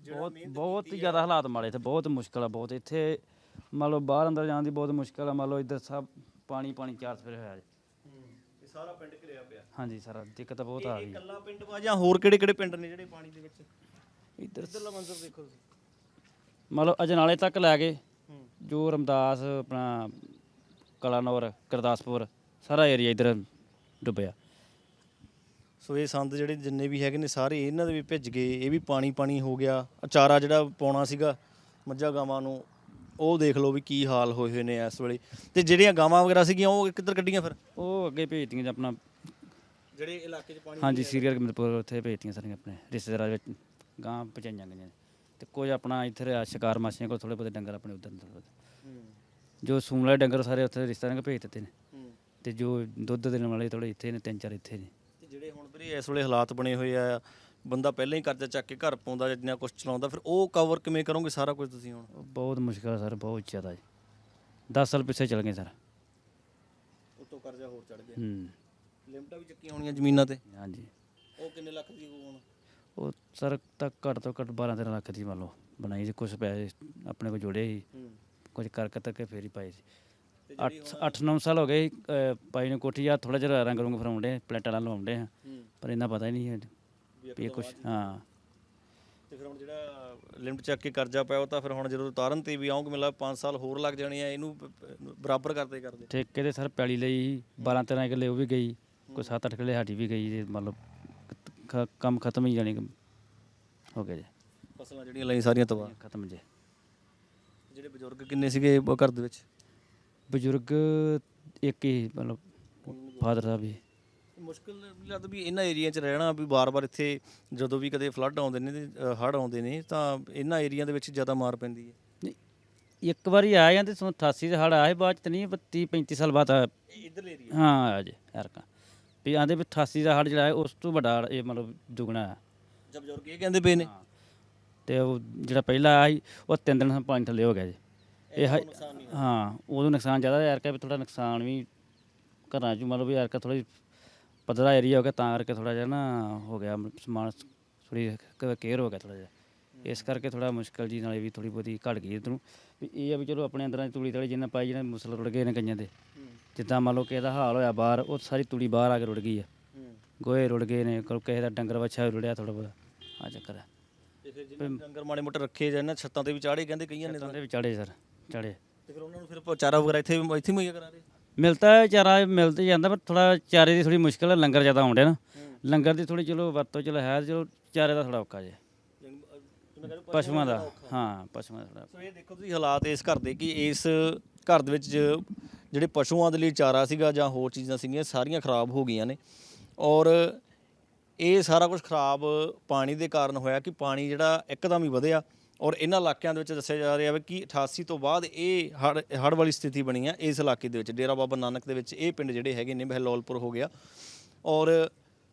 ਬਹੁਤ ਬਹੁਤ ਹੀ ਜ਼ਿਆਦਾ ਹਾਲਾਤ ਮਾੜੇ ਤੇ ਬਹੁਤ ਮੁਸ਼ਕਲ ਆ ਬਹੁਤ ਇੱਥੇ ਮੰਨ ਲਓ ਬਾਹਰ ਅੰਦਰ ਜਾਣ ਦੀ ਬਹੁਤ ਮੁਸ਼ਕਲ ਆ ਮੰਨ ਲਓ ਇੱਧਰ ਸਭ ਪਾਣੀ ਪਾਣੀ ਚਾਰ ਸਫੇਰੇ ਹੋਇਆ ਜੀ। ਇਹ ਸਾਰਾ ਪਿੰਡ ਘਿਰਿਆ ਪਿਆ। ਹਾਂਜੀ ਸਰ ਦਿੱਕਤ ਬਹੁਤ ਆ ਇਹ ਰਹੀ ਇਕੱਲਾ ਪਿੰਡ ਵਾ ਜਾਂ ਹੋਰ ਕਿਹੜੇ ਕਿਹੜੇ ਪਿੰਡ ਨੇ ਜਿਹੜੇ ਪਾਣੀ ਦੇ ਵਿੱਚ? ਇੱਧਰ ਇੱਧਰਲਾ ਮੰਜ਼ਰ ਦੇਖੋ ਤੁਸੀਂ। ਮੰਨ ਲਓ ਅਜਨਾਲੇ ਤੱਕ ਲੈ ਗਏ ਜੋ ਰਮਦਾਸ ਆਪਣਾ ਕਲਾਨੌਰ ਗੁਰਦਾਸਪੁਰ ਸਾਰਾ ਏਰੀਆ ਇੱਧਰ ਡੁੱਬਿਆ। ਸੋ ਇਹ ਸੰਦ ਜਿਹੜੇ ਜਿੰਨੇ ਵੀ ਹੈਗੇ ਨੇ ਸਾਰੇ ਇਹਨਾਂ ਦੇ ਵੀ ਭਿੱਜ ਗਏ ਇਹ ਵੀ ਪਾਣੀ ਪਾਣੀ ਹੋ ਗਿਆ। ਅਚਾਰਾ ਜਿਹੜਾ ਪਾਉਣਾ ਸੀਗਾ ਮੱਝਾਂ ਗਾਵਾਂ ਨੂੰ ਉਹ ਦੇਖ ਲਓ ਵੀ ਕੀ ਹਾਲ ਹੋਏ ਹੋਏ ਨੇ ਇਸ ਵੇਲੇ। ਤੇ ਜਿਹੜੀਆਂ ਗਾਵਾਂ ਵਗੈਰਾ ਸੀਗੀਆਂ ਉਹ ਕਿੱਧਰ ਕੱਢੀਆਂ ਫਿਰ? ਉਹ ਅੱਗੇ ਭੇਜਤੀਆਂ ਜੀ ਆਪਣਾ। ਜਿਹੜੇ ਇਲਾਕੇ 'ਚ ਪਾਣੀ ਹਾਂਜੀ ਸੀਰੀਅਲ ਮਿਲਪੁਰ ਉੱਥੇ ਭੇਜਤੀਆਂ ਸਾਰੀਆਂ ਆਪਣੇ ਰਿਸ਼ਤੇਦਾਰਾਂ ਵਿੱਚ। ਗਾਂ ਪਹੁੰਚਾਈਆਂ ਗਈਆਂ ਤੇ ਕੁਝ ਆਪਣਾ ਇੱਥੇ ਰਿਹਾ ਸ਼ਿਕਾਰ ਮਾਸੀਆਂ ਕੋਲ ਥੋੜੇ ਬਹੁਤੇ ਡੰਗਰ ਆਪਣੇ ਉਧਰ ਜੋ ਸੂਣ ਵਾਲੇ ਡੰਗਰ ਸਾਰੇ ਉੱਥੇ ਰਿਸ਼ਤੇਦਾਰਾਂ ਕੋਲ ਭੇਜ ਦਿੱਤੇ ਨੇ। ਤੇ ਜੋ ਦੁੱਧ ਦੇਣ ਵਾਲੇ ਥੋੜੇ ਇੱਥੇ ਨੇ ਤਿੰਨ ਚਾਰ ਇੱਥੇ ਨੇ। ਵੀਰੇ ਇਸ ਵੇਲੇ ਹਾਲਾਤ ਬਣੇ ਹੋਏ ਆ। ਬੰਦਾ ਪਹਿਲਾਂ ਹੀ ਕਰਜ਼ਾ ਚੱਕ ਕੇ ਘਰ ਪਾਉਂਦਾ ਜਿੰਨਾ ਕੁਝ ਚਲਾਉਂਦਾ ਫਿਰ ਉਹ ਕਵਰ ਕਿਵੇਂ ਕਰੋਗੇ ਸਾਰਾ ਕੁਝ ਤੁਸੀਂ ਹੁਣ? ਬਹੁਤ ਮੁਸ਼ਕਲ ਆ ਸਰ ਬਹੁਤ ਜ਼ਿਆਦਾ ਜੀ। 10 ਸਾਲ ਪਿੱਛੇ ਚਲ ਗਏ ਸਰ। ਉਤੋਂ ਕਰਜ਼ਾ ਹੋਰ ਚੜ ਗਿਆ। ਹੂੰ। ਲਿਮਟਾਂ ਵੀ ਚੱਕੀਆਂ ਹੋਣੀਆਂ ਜ਼ਮੀਨਾਂ ਤੇ? ਹਾਂਜੀ। ਉਹ ਕਿੰਨੇ ਲੱਖ ਦੀ ਹੋਊ ਹੁਣ? ਉਹ ਸਰ ਤੱਕ ਘੱਟ ਤੋਂ ਘੱਟ 12 13 ਲੱਖ ਦੀ ਮੰਨ ਲਓ। ਬਣਾਈ ਸੀ ਕੁਝ ਪੈਸੇ ਆਪਣੇ ਕੋਲ ਜੋੜੇ ਸੀ। ਹੂੰ। ਕੁਝ ਕਰ ਕਰ ਕੇ ਫੇਰ ਹੀ ਪਾਏ ਸੀ। 8 8 9 ਸਾਲ ਹੋ ਗਏ ਅਹ, ਪਾਈ ਨੂੰ ਕੋਠੀ ਆ ਥੋੜਾ ਜਿਹਾ ਰੰਗ ਰੁੰਗ ਫਰਾਉਂਦੇ ਪਲੇਟਾਂ ਨਾਲ ਲਵਾਉਂਦੇ ਆ। ਪਰ ਇਹਨਾਂ ਪਤਾ ਹੀ ਨਹੀਂ ਹੈ ਵੀ ਇਹ ਕੁਝ ਹਾਂ ਤੇ ਫਿਰ ਹੁਣ ਜਿਹੜਾ ਲਿਮਟ ਚੱਕ ਕੇ ਕਰਜ਼ਾ ਪਿਆ ਉਹ ਤਾਂ ਫਿਰ ਹੁਣ ਜਦੋਂ ਉਤਾਰਨ ਤੇ ਵੀ ਆਉਂਗੇ ਮਿਲਾ 5 ਸਾਲ ਹੋਰ ਲੱਗ ਜਾਣੇ ਆ ਇਹਨੂੰ ਪ- ਪ- ਬਰਾਬਰ ਕਰਦੇ ਕਰਦੇ। ਠੇਕੇ ਦੇ ਸਰ ਪੈਲੀ ਲਈ 12 13 ਕਿੱਲੇ ਉਹ ਵੀ ਗਈ ਕੋਈ 7 8 ਕਿੱਲੇ ਸਾਡੀ ਵੀ ਗਈ ਤੇ ਮਤਲਬ ਖ- ਕੰਮ ਖਤਮ ਹੀ ਜਾਣੀ ਕਿ ਹੋ ਗਿਆ ਜੀ। ਫਸਲਾਂ ਜਿਹੜੀਆਂ ਲਈ ਸਾਰੀਆਂ ਤਬਾਹ। ਖਤਮ ਜੇ। ਜਿਹੜੇ ਬਜ਼ੁਰਗ ਕਿੰਨੇ ਸੀਗੇ ਉਹ ਘਰ ਦੇ ਵਿੱਚ? ਬਜ਼ੁਰਗ ਇੱਕ ਹੀ ਮਤਲਬ ਫਾਦਰ ਸਾਹਿਬ ਹੀ। ਮੁਸ਼ਕਿਲ ਲੱਗਦਾ ਵੀ ਇਹਨਾਂ ਏਰੀਆ 'ਚ ਰਹਿਣਾ ਵੀ ਬਾਰ-ਬਾਰ ਇੱਥੇ ਜਦੋਂ ਵੀ ਕਦੇ ਫਲੱਡ ਆਉਂਦੇ ਨੇ ਤੇ ਹੜ੍ਹ ਆਉਂਦੇ ਨੇ ਤਾਂ ਇਹਨਾਂ ਏਰੀਆ ਦੇ ਵਿੱਚ ਜ਼ਿਆਦਾ ਮਾਰ ਪੈਂਦੀ ਹੈ। ਇੱਕ ਵਾਰੀ ਆਇਆ ਜਾਂਦੇ ਸੋ 88 ਦੇ ਹੜ ਆਏ ਬਾਅਦ ਚ ਤਾਂ ਨਹੀਂ 32 35 ਸਾਲ ਬਾਅਦ ਆਇਆ। ਇਧਰਲੇ ਏਰੀਆ ਹਾਂ ਆਇਆ ਜੀ ਯਾਰਕਾ ਵੀ ਆਂਦੇ ਵੀ 88 ਦਾ ਹੜ ਜਿਹੜਾ ਹੈ ਉਸ ਤੋਂ ਵੱਡਾ ਹੜ੍ਹ ਇਹ ਮਤਲਬ ਦੁਗਣਾ ਹੈ। ਜਦ ਬਜ਼ੁਰਗ ਇਹ ਕਹਿੰਦੇ ਪਏ ਨੇ। ਤੇ ਉਹ ਜਿਹੜਾ ਪਹਿਲਾ ਆਇਆ ਸੀ ਉਹ ਤਿੰਨ ਦਿਨ ਪਾਣੀ ਥੱਲੇ ਹੋ ਗਿਆ ਜੀ। ਇਹ ਹ- ਹਾਂ ਉਦੋਂ ਨੁਕਸਾਨ ਜ਼ਿਆਦਾ ਯਾਰਕਾ ਵੀ ਥੋੜਾ ਨੁਕਸਾਨ ਵੀ ਘਰਾਂ ਚ ਮਤਲਬ ਵੀ ਯਾਰਕਾ ਥੋੜੀ ਪੱਧਰਾ ਏਰੀਆ ਹੋ ਗਿਆ ਤਾਂ ਕਰਕੇ ਥੋੜਾ ਜਿਹਾ ਨਾ ਹੋ ਗਿਆ ਮ- ਸਮਾਨ ਥੋੜੀ ਕੇਅਰ ਹੋ ਗਿਆ ਥੋੜਾ ਜਿਹਾ। ਇਸ ਕਰਕੇ ਥੋੜਾ ਮੁਸ਼ਕਲ ਜੀ ਨਾਲੇ ਵੀ ਥੋੜੀ ਬਹੁਤੀ ਘਟ ਗਈ ਇਧਰੋਂ। ਵੀ ਇਹ ਆ ਵੀ ਚਲੋ ਆਪਣੇ ਅੰਦਰਾਂ 'ਚ ਤੂੜੀ ਤੜੀ ਜਿੰਨਾ ਪਾਈ ਜਿਹਨੇ ਮੁਸਲ ਰੁੜ ਗਏ ਨੇ ਕਈਆਂ ਦੇ। ਜਿੱਦਾਂ ਮੰਨ ਲਓ ਕਿ ਇਹਦਾ ਹਾਲ ਹੋਇਆ ਬਾਹਰ ਉਹ ਸਾਰੀ ਤੂੜੀ ਬਾਹਰ ਆ ਕੇ ਰੁੜ ਗਈ ਆ। ਗੋਹੇ ਰੁੜ ਗਏ ਨੇ ਕੋਈ ਕਿਸੇ ਦਾ ਡੰਗਰ ਵੱਛਾ ਵੀ ਰੁੜਿਆ ਥੋੜਾ ਬਹੁਤਾ ਆ ਚੱਕਰ ਹੈ ਤੇ ਫਿਰ ਜਿਹੜੇ ਡੰਗਰ ਮਾੜੇ ਮੋਟੇ ਰੱਖੇ ਜਾਂ ਨਾ ਛੱਤਾਂ ਤੇ ਵੀ ਚਾੜੇ ਕਹਿੰਦੇ ਕਈਆਂ ਨੇ ਤਾਂ। ਉਹਦੇ ਵੀ ਚੜੇ ਸਰ। ਚੜੇ। ਤੇ ਫਿਰ ਉਹਨਾਂ ਨੂੰ ਫਿਰ ਚਾਰਾ ਵਗੈਰਾ ਇੱਥੇ ਇੱਥੇ ਮੁਹੱਈਆ ਕਰਾ ਰਹੇ? ਮਿਲਦਾ ਹੈ ਚਾਰਾ ਮਿਲ ਤੇ ਜਾਂਦਾ ਪਰ ਥੋੜਾ ਚਾਰੇ ਦੀ ਥੋੜੀ ਮੁਸ਼ਕਲ ਹੈ ਲੰਗਰ ਜ਼ਿਆਦਾ ਆਉਂਦੇ ਨਾ। ਲੰਗਰ ਦੀ ਥੋੜੀ ਚਲੋ ਵਰਤੋਂ ਚਲੋ ਹੈ ਚਲੋ ਚਾਰੇ ਦਾ ਥੋੜਾ ਔਕਾ ਜੇ। ਪਸ਼ੂਆਂ ਦਾ ਹਾਂ ਪਸ਼ੂਆਂ ਦਾ ਥੋੜਾ ਸੋ ਇਹ ਦੇਖੋ ਤੁਸੀਂ ਹਾਲਾਤ ਇਸ ਘਰ ਦੇ ਕਿ ਇਸ ਘਰ ਦੇ ਵਿੱਚ ਜਿਹੜੇ ਪਸ਼ੂਆਂ ਦੇ ਲਈ ਚਾਰਾ ਸੀਗਾ ਜਾਂ ਹੋਰ ਚੀਜ਼ਾਂ ਸੀਗੀਆਂ ਸਾਰੀਆਂ ਖਰਾਬ ਹੋ ਗਈਆਂ ਨੇ। ਔਰ ਇਹ ਸਾਰਾ ਕੁਝ ਖਰਾਬ ਪਾਣੀ ਦੇ ਕਾਰਨ ਹੋਇਆ ਕਿ ਪਾਣੀ ਜਿਹੜਾ ਇੱਕਦਮ ਹੀ ਵਧਿਆ। ਔਰ ਇਹਨਾਂ ਇਲਾਕਿਆਂ ਦੇ ਵਿੱਚ ਦੱਸਿਆ ਜਾ ਰਿਹਾ ਹੈ ਕਿ 88 ਤੋਂ ਬਾਅਦ ਇਹ ਹੜ ਹੜ ਵਾਲੀ ਸਥਿਤੀ ਬਣੀ ਹੈ ਇਸ ਇਲਾਕੇ ਦੇ ਵਿੱਚ। ਡੇਰਾ ਬਾਬਾ ਨਾਨਕ ਦੇ ਵਿੱਚ ਇਹ ਪਿੰਡ ਜਿਹੜੇ ਹੈਗੇ ਨੇ ਬਹਿਲੋਲਪੁਰ ਹੋ ਗਿਆ। ਔਰ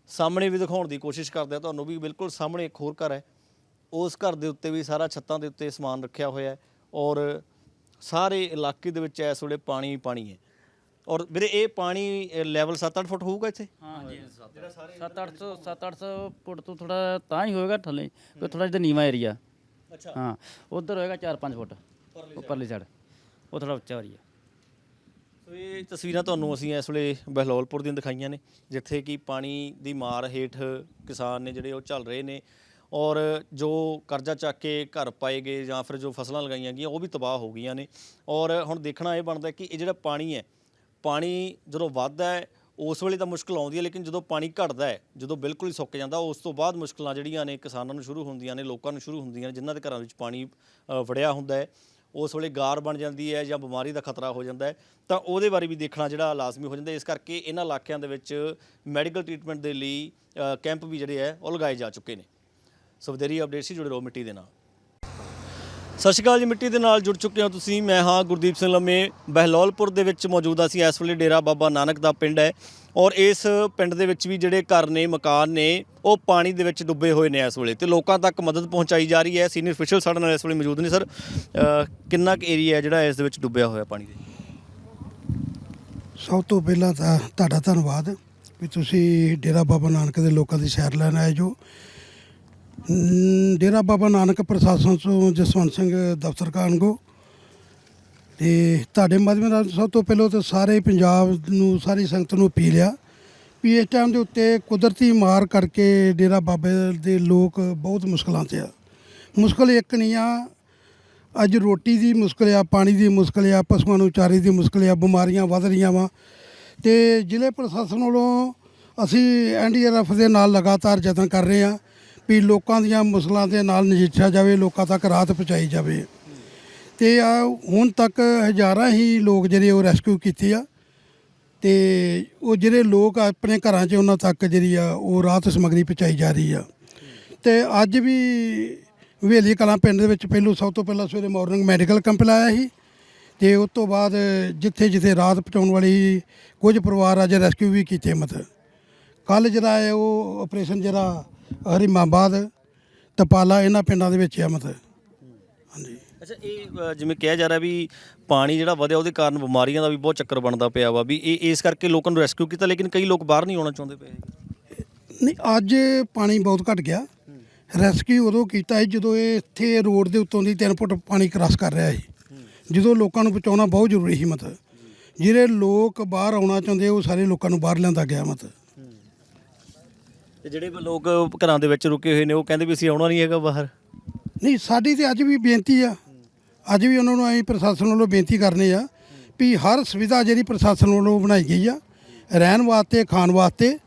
ਸਾਹਮਣੇ ਵੀ ਦਿਖਾਉਣ ਦੀ ਕੋਸ਼ਿਸ਼ ਕਰਦੇ ਆ, ਤੁਹਾਨੂੰ ਵੀ ਬਿਲਕੁਲ ਸਾਹਮਣੇ ਇੱਕ ਹੋਰ ਘਰ ਹੈ। ਉਸ ਘਰ ਦੇ ਉੱਤੇ ਵੀ ਸਾਰਾ ਛੱਤਾਂ ਦੇ ਉੱਤੇ ਸਮਾਨ ਰੱਖਿਆ ਹੋਇਆ ਹੈ ਔਰ ਸਾਰੇ ਇਲਾਕੇ ਦੇ ਵਿੱਚ ਇਸ ਵੇਲੇ ਪਾਣੀ ਪਾਣੀ ਹੈ। ਔਰ ਵੀਰੇ, ਇਹ ਪਾਣੀ ਲੈਵਲ 7-8 ਫੁੱਟ ਹੋਊਗਾ ਇੱਥੇ? ਹਾਂ ਜੀ 7-800 7-800 ਫੁੱਟ ਤੋਂ ਥੋੜਾ ਤਾਂ ਹੀ ਹੋਏਗਾ ਥੱਲੇ ਕੋਈ ਥੋੜਾ ਜਿਹਾ ਨੀਵਾ ਏਰੀਆ ਅੱਛਾ। ਹਾਂ ਉਧਰ ਹੋਏਗਾ 4-5 ਫੁੱਟ ਉੱਪਰਲੀ ਸਾਈਡ ਉਹ ਥੋੜਾ ਉੱਚਾ ਏਰੀਆ ਸੋ ਇਹ ਤਸਵੀਰਾਂ ਤੁਹਾਨੂੰ ਅਸੀਂ ਇਸ ਵੇਲੇ ਬਹਿਲੋਲਪੁਰ ਦੀਆਂ ਦਿਖਾਈਆਂ ਨੇ ਜਿੱਥੇ ਕਿ ਪਾਣੀ ਦੀ ਮਾਰ ਹੇਠ ਕਿਸਾਨ ਨੇ ਜਿਹੜੇ ਉਹ ਚੱਲ ਰਹੇ ਨੇ ਔਰ ਜੋ ਕਰਜ਼ਾ ਚੱਕ ਕੇ ਘਰ ਪਾਏ ਗਏ ਜਾਂ ਫਿਰ ਜੋ ਫਸਲਾਂ ਲਗਾਈਆਂ ਗਈਆਂ ਉਹ ਵੀ ਤਬਾਹ ਹੋ ਗਈਆਂ ਨੇ। ਔਰ ਹੁਣ ਦੇਖਣਾ ਇਹ ਬਣਦਾ ਕਿ ਇਹ ਜਿਹੜਾ ਪਾਣੀ ਹੈ ਪਾਣੀ ਜਦੋਂ ਵੱਧਦਾ ਹੈ ਉਸ ਵੇਲੇ ਤਾਂ ਮੁਸ਼ਕਲ ਆਉਂਦੀ ਹੈ, ਲੇਕਿਨ ਜਦੋਂ ਪਾਣੀ ਘਟਦਾ ਹੈ, ਜਦੋਂ ਬਿਲਕੁਲ ਹੀ ਸੁੱਕ ਜਾਂਦਾ, ਉਸ ਤੋਂ ਬਾਅਦ ਮੁਸ਼ਕਲਾਂ ਜਿਹੜੀਆਂ ਨੇ ਕਿਸਾਨਾਂ ਨੂੰ ਸ਼ੁਰੂ ਹੁੰਦੀਆਂ ਨੇ, ਲੋਕਾਂ ਨੂੰ ਸ਼ੁਰੂ ਹੁੰਦੀਆਂ ਨੇ, ਜਿਨ੍ਹਾਂ ਦੇ ਘਰਾਂ ਵਿੱਚ ਪਾਣੀ ਵੜਿਆ ਹੁੰਦਾ ਹੈ, ਉਸ ਵੇਲੇ ਗਾਰ ਬਣ ਜਾਂਦੀ ਹੈ ਜਾਂ ਬਿਮਾਰੀ ਦਾ ਖਤਰਾ ਹੋ ਜਾਂਦਾ ਹੈ, ਤਾਂ ਉਹਦੇ ਬਾਰੇ ਵੀ ਦੇਖਣਾ ਜਿਹੜਾ ਲਾਜ਼ਮੀ ਹੋ ਜਾਂਦਾ ਇਸ ਕਰਕੇ ਇਹਨਾਂ ਇਲਾਕਿਆਂ ਦੇ ਵਿੱਚ ਮੈਡੀਕਲ ਟ੍ਰੀਟਮੈਂਟ ਦੇ ਲਈ ਕੈਂਪ ਵੀ ਜਿਹੜੇ ਹੈ, ਉਹ ਲਗਾਏ ਜਾ ਚੁੱਕੇ ਨੇ। ਸੋ ਵਧੇਰੀ ਅਪਡੇਟ ਸੀ, ਜੁੜੇ ਰਹੋ ਮਿੱਟੀ ਦੇ ਨਾਲ। ਸਤਿ ਸ਼੍ਰੀ ਅਕਾਲ ਜੀ, ਮਿੱਟੀ ਦੇ ਨਾਲ ਜੁੜ ਚੁੱਕੇ ਹੋ ਤੁਸੀਂ। ਮੈਂ ਹਾਂ ਗੁਰਦੀਪ ਸਿੰਘ ਲੰਮੇ। ਬਹਿਲੋਲਪੁਰ ਦੇ ਵਿੱਚ ਮੌਜੂਦ ਅਸੀਂ। ਇਸ ਵੇਲੇ ਡੇਰਾ ਬਾਬਾ ਨਾਨਕ ਦਾ ਪਿੰਡ ਹੈ ਔਰ ਇਸ ਪਿੰਡ ਦੇ ਵਿੱਚ ਵੀ ਜਿਹੜੇ ਘਰ ਨੇ, ਮਕਾਨ ਨੇ, ਉਹ ਪਾਣੀ ਦੇ ਵਿੱਚ ਡੁੱਬੇ ਹੋਏ ਨੇ ਇਸ ਵੇਲੇ ਤੇ ਲੋਕਾਂ ਤੱਕ ਮਦਦ ਪਹੁੰਚਾਈ ਜਾ ਰਹੀ ਹੈ। ਸੀਨੀਅਰ ਅਫੀਸ਼ੀਅਲ ਸਾਡੇ ਨਾਲ ਇਸ ਵੇਲੇ ਮੌਜੂਦ ਨੇ। ਸਰ ਕਿੰਨਾ ਕੁ ਏਰੀਆ ਹੈ ਜਿਹੜਾ ਇਸ ਦੇ ਵਿੱਚ ਡੁੱਬਿਆ ਹੋਇਆ ਪਾਣੀ ਦੇ? ਸਭ ਤੋਂ ਪਹਿਲਾਂ ਤਾਂ ਤੁਹਾਡਾ ਧੰਨਵਾਦ ਵੀ ਤੁਸੀਂ ਡੇਰਾ ਬਾਬਾ ਨਾਨਕ ਦੇ ਲੋਕਾਂ ਦੀ ਸੈਰ ਲੈਣ ਆਏ ਜੋ। ਡੇਰਾ ਬਾਬਾ ਨਾਨਕ ਪ੍ਰਸ਼ਾਸਨ ਤੋਂ ਜਸਵੰਤ ਸਿੰਘ ਦਫ਼ਤਰ ਕਾਨਗੋ। ਤੇ ਤੁਹਾਡੇ ਮਾਧਿਅਮ ਨਾਲ ਸਭ ਤੋਂ ਪਹਿਲਾਂ ਤਾਂ ਸਾਰੇ ਪੰਜਾਬ ਨੂੰ, ਸਾਰੀ ਸੰਗਤ ਨੂੰ ਅਪੀਲ ਆ ਵੀ ਇਸ ਟਾਈਮ ਦੇ ਉੱਤੇ ਕੁਦਰਤੀ ਮਾਰ ਕਰਕੇ ਡੇਰਾ ਬਾਬੇ ਦੇ ਲੋਕ ਬਹੁਤ ਮੁਸ਼ਕਲਾਂ 'ਚ ਆ। ਮੁਸ਼ਕਲ ਇੱਕ ਨਹੀਂ ਆ, ਅੱਜ ਰੋਟੀ ਦੀ ਮੁਸ਼ਕਲ ਆ, ਪਾਣੀ ਦੀ ਮੁਸ਼ਕਲ ਆ, ਪਸ਼ੂਆਂ ਨੂੰ ਚਾਰੇ ਦੀ ਮੁਸ਼ਕਲ ਆ, ਬਿਮਾਰੀਆਂ ਵੱਧ ਰਹੀਆਂ ਵਾ। ਤੇ ਜ਼ਿਲ੍ਹੇ ਪ੍ਰਸ਼ਾਸਨ ਵੱਲੋਂ ਅਸੀਂ ਐਨਡੀਆਰਐਫ ਦੇ ਨਾਲ ਲਗਾਤਾਰ ਯਤਨ ਕਰ ਰਹੇ ਆ ਵੀ ਲੋਕਾਂ ਦੀਆਂ ਮੁਸਲਾਂ ਦੇ ਨਾਲ ਨਜਿੱਠਿਆ ਜਾਵੇ ਲੋਕਾਂ ਤੱਕ ਰਾਹਤ ਪਹੁੰਚਾਈ ਜਾਵੇ। ਤੇ ਆ ਹੁਣ ਤੱਕ ਹਜ਼ਾਰਾਂ ਹੀ ਲੋਕ ਜਿਹੜੇ ਉਹ ਰੈਸਕਿਊ ਕੀਤੇ ਆ। ਤੇ ਉਹ ਜਿਹੜੇ ਲੋਕ ਆਪਣੇ ਘਰਾਂ 'ਚ ਉਹਨਾਂ ਤੱਕ ਜਿਹੜੀ ਆ ਉਹ ਰਾਹਤ ਸਮੱਗਰੀ ਪਹੁੰਚਾਈ ਜਾ ਰਹੀ ਆ। ਤੇ ਅੱਜ ਵੀ ਹਵੇਲੀ ਕਲਾਂ ਪਿੰਡ ਦੇ ਵਿੱਚ ਪਹਿਲੂ ਸਭ ਤੋਂ ਪਹਿਲਾਂ ਸਵੇਰੇ ਮਾਰਨਿੰਗ ਮੈਡੀਕਲ ਕੈਂਪ ਲਾਇਆ ਸੀ। ਤੇ ਉਸ ਤੋਂ ਬਾਅਦ ਜਿੱਥੇ ਜਿੱਥੇ ਰਾਹਤ ਪਹੁੰਚਾਉਣ ਵਾਲੀ ਸੀ, ਕੁਝ ਪਰਿਵਾਰ ਅੱਜ ਰੈਸਕਿਊ ਵੀ ਕੀਤੇ ਮਤ ਕੱਲ ਜਿਹੜਾ ਹੈ ਉਹ ਆਪਰੇਸ਼ਨ ਜਿਹੜਾ ਹਰੀਮਾਬਾਦ ਤਪਾਲਾ ਇਹਨਾਂ ਪਿੰਡਾਂ ਦੇ ਵਿੱਚ ਆ ਮਤ ਹਾਂਜੀ। ਅੱਛਾ ਇਹ ਅ, ਜਿਵੇਂ ਕਿਹਾ ਜਾ ਰਿਹਾ ਵੀ ਪਾਣੀ ਜਿਹੜਾ ਵਧਿਆ ਉਹਦੇ ਕਾਰਨ ਬਿਮਾਰੀਆਂ ਦਾ ਵੀ ਬਹੁਤ ਚੱਕਰ ਬਣਦਾ ਪਿਆ ਵਾ ਵੀ ਇਹ ਇਸ ਕਰਕੇ ਲੋਕਾਂ ਨੂੰ ਰੈਸਕਿਊ ਕੀਤਾ ਲੇਕਿਨ ਕਈ ਲੋਕ ਬਾਹਰ ਨਹੀਂ ਆਉਣਾ ਚਾਹੁੰਦੇ ਪਏ ਨਹੀਂ ਅੱਜ ਪਾਣੀ ਬਹੁਤ ਘਟ ਗਿਆ। ਰੈਸਕਿਊ ਉਦੋਂ ਕੀਤਾ ਸੀ ਜਦੋਂ ਇਹ ਇੱਥੇ ਰੋਡ ਦੇ ਉੱਤੋਂ ਦੀ 3 ਫੁੱਟ ਪਾਣੀ ਕ੍ਰਾਸ ਕਰ ਰਿਹਾ ਸੀ। ਜਦੋਂ ਲੋਕਾਂ ਨੂੰ ਬਚਾਉਣਾ ਬਹੁਤ ਜ਼ਰੂਰੀ ਸੀ ਮਤ ਜਿਹੜੇ ਲੋਕ ਬਾਹਰ ਆਉਣਾ ਚਾਹੁੰਦੇ ਉਹ ਸਾਰੇ ਲੋਕਾਂ ਨੂੰ ਬਾਹਰ ਲਿਆਂਦਾ ਗਿਆ ਮਤ ਤੇ ਜਿਹੜੇ ਲੋਕ ਘਰਾਂ ਦੇ ਵਿੱਚ ਰੁਕੇ ਹੋਏ ਨੇ, ਉਹ ਕਹਿੰਦੇ ਵੀ ਅਸੀਂ ਆਉਣਾ ਨਹੀਂ ਹੈਗਾ ਬਾਹਰ। ਨਹੀਂ, ਸਾਡੀ ਤੇ ਅੱਜ ਵੀ ਬੇਨਤੀ ਆ। ਅੱਜ ਵੀ ਉਹਨਾਂ ਨੂੰ ਅਸੀਂ ਪ੍ਰਸ਼ਾਸਨ ਵੱਲੋਂ ਬੇਨਤੀ ਕਰਨੀ ਆ ਵੀ ਹਰ ਸੁਵਿਧਾ ਜਿਹੜੀ ਪ੍ਰਸ਼ਾਸਨ ਵੱਲੋਂ ਬਣਾਈ ਗਈ ਆ, ਰਹਿਣ ਵਾਸਤੇ, ਖਾਣ ਵਾਸਤੇ,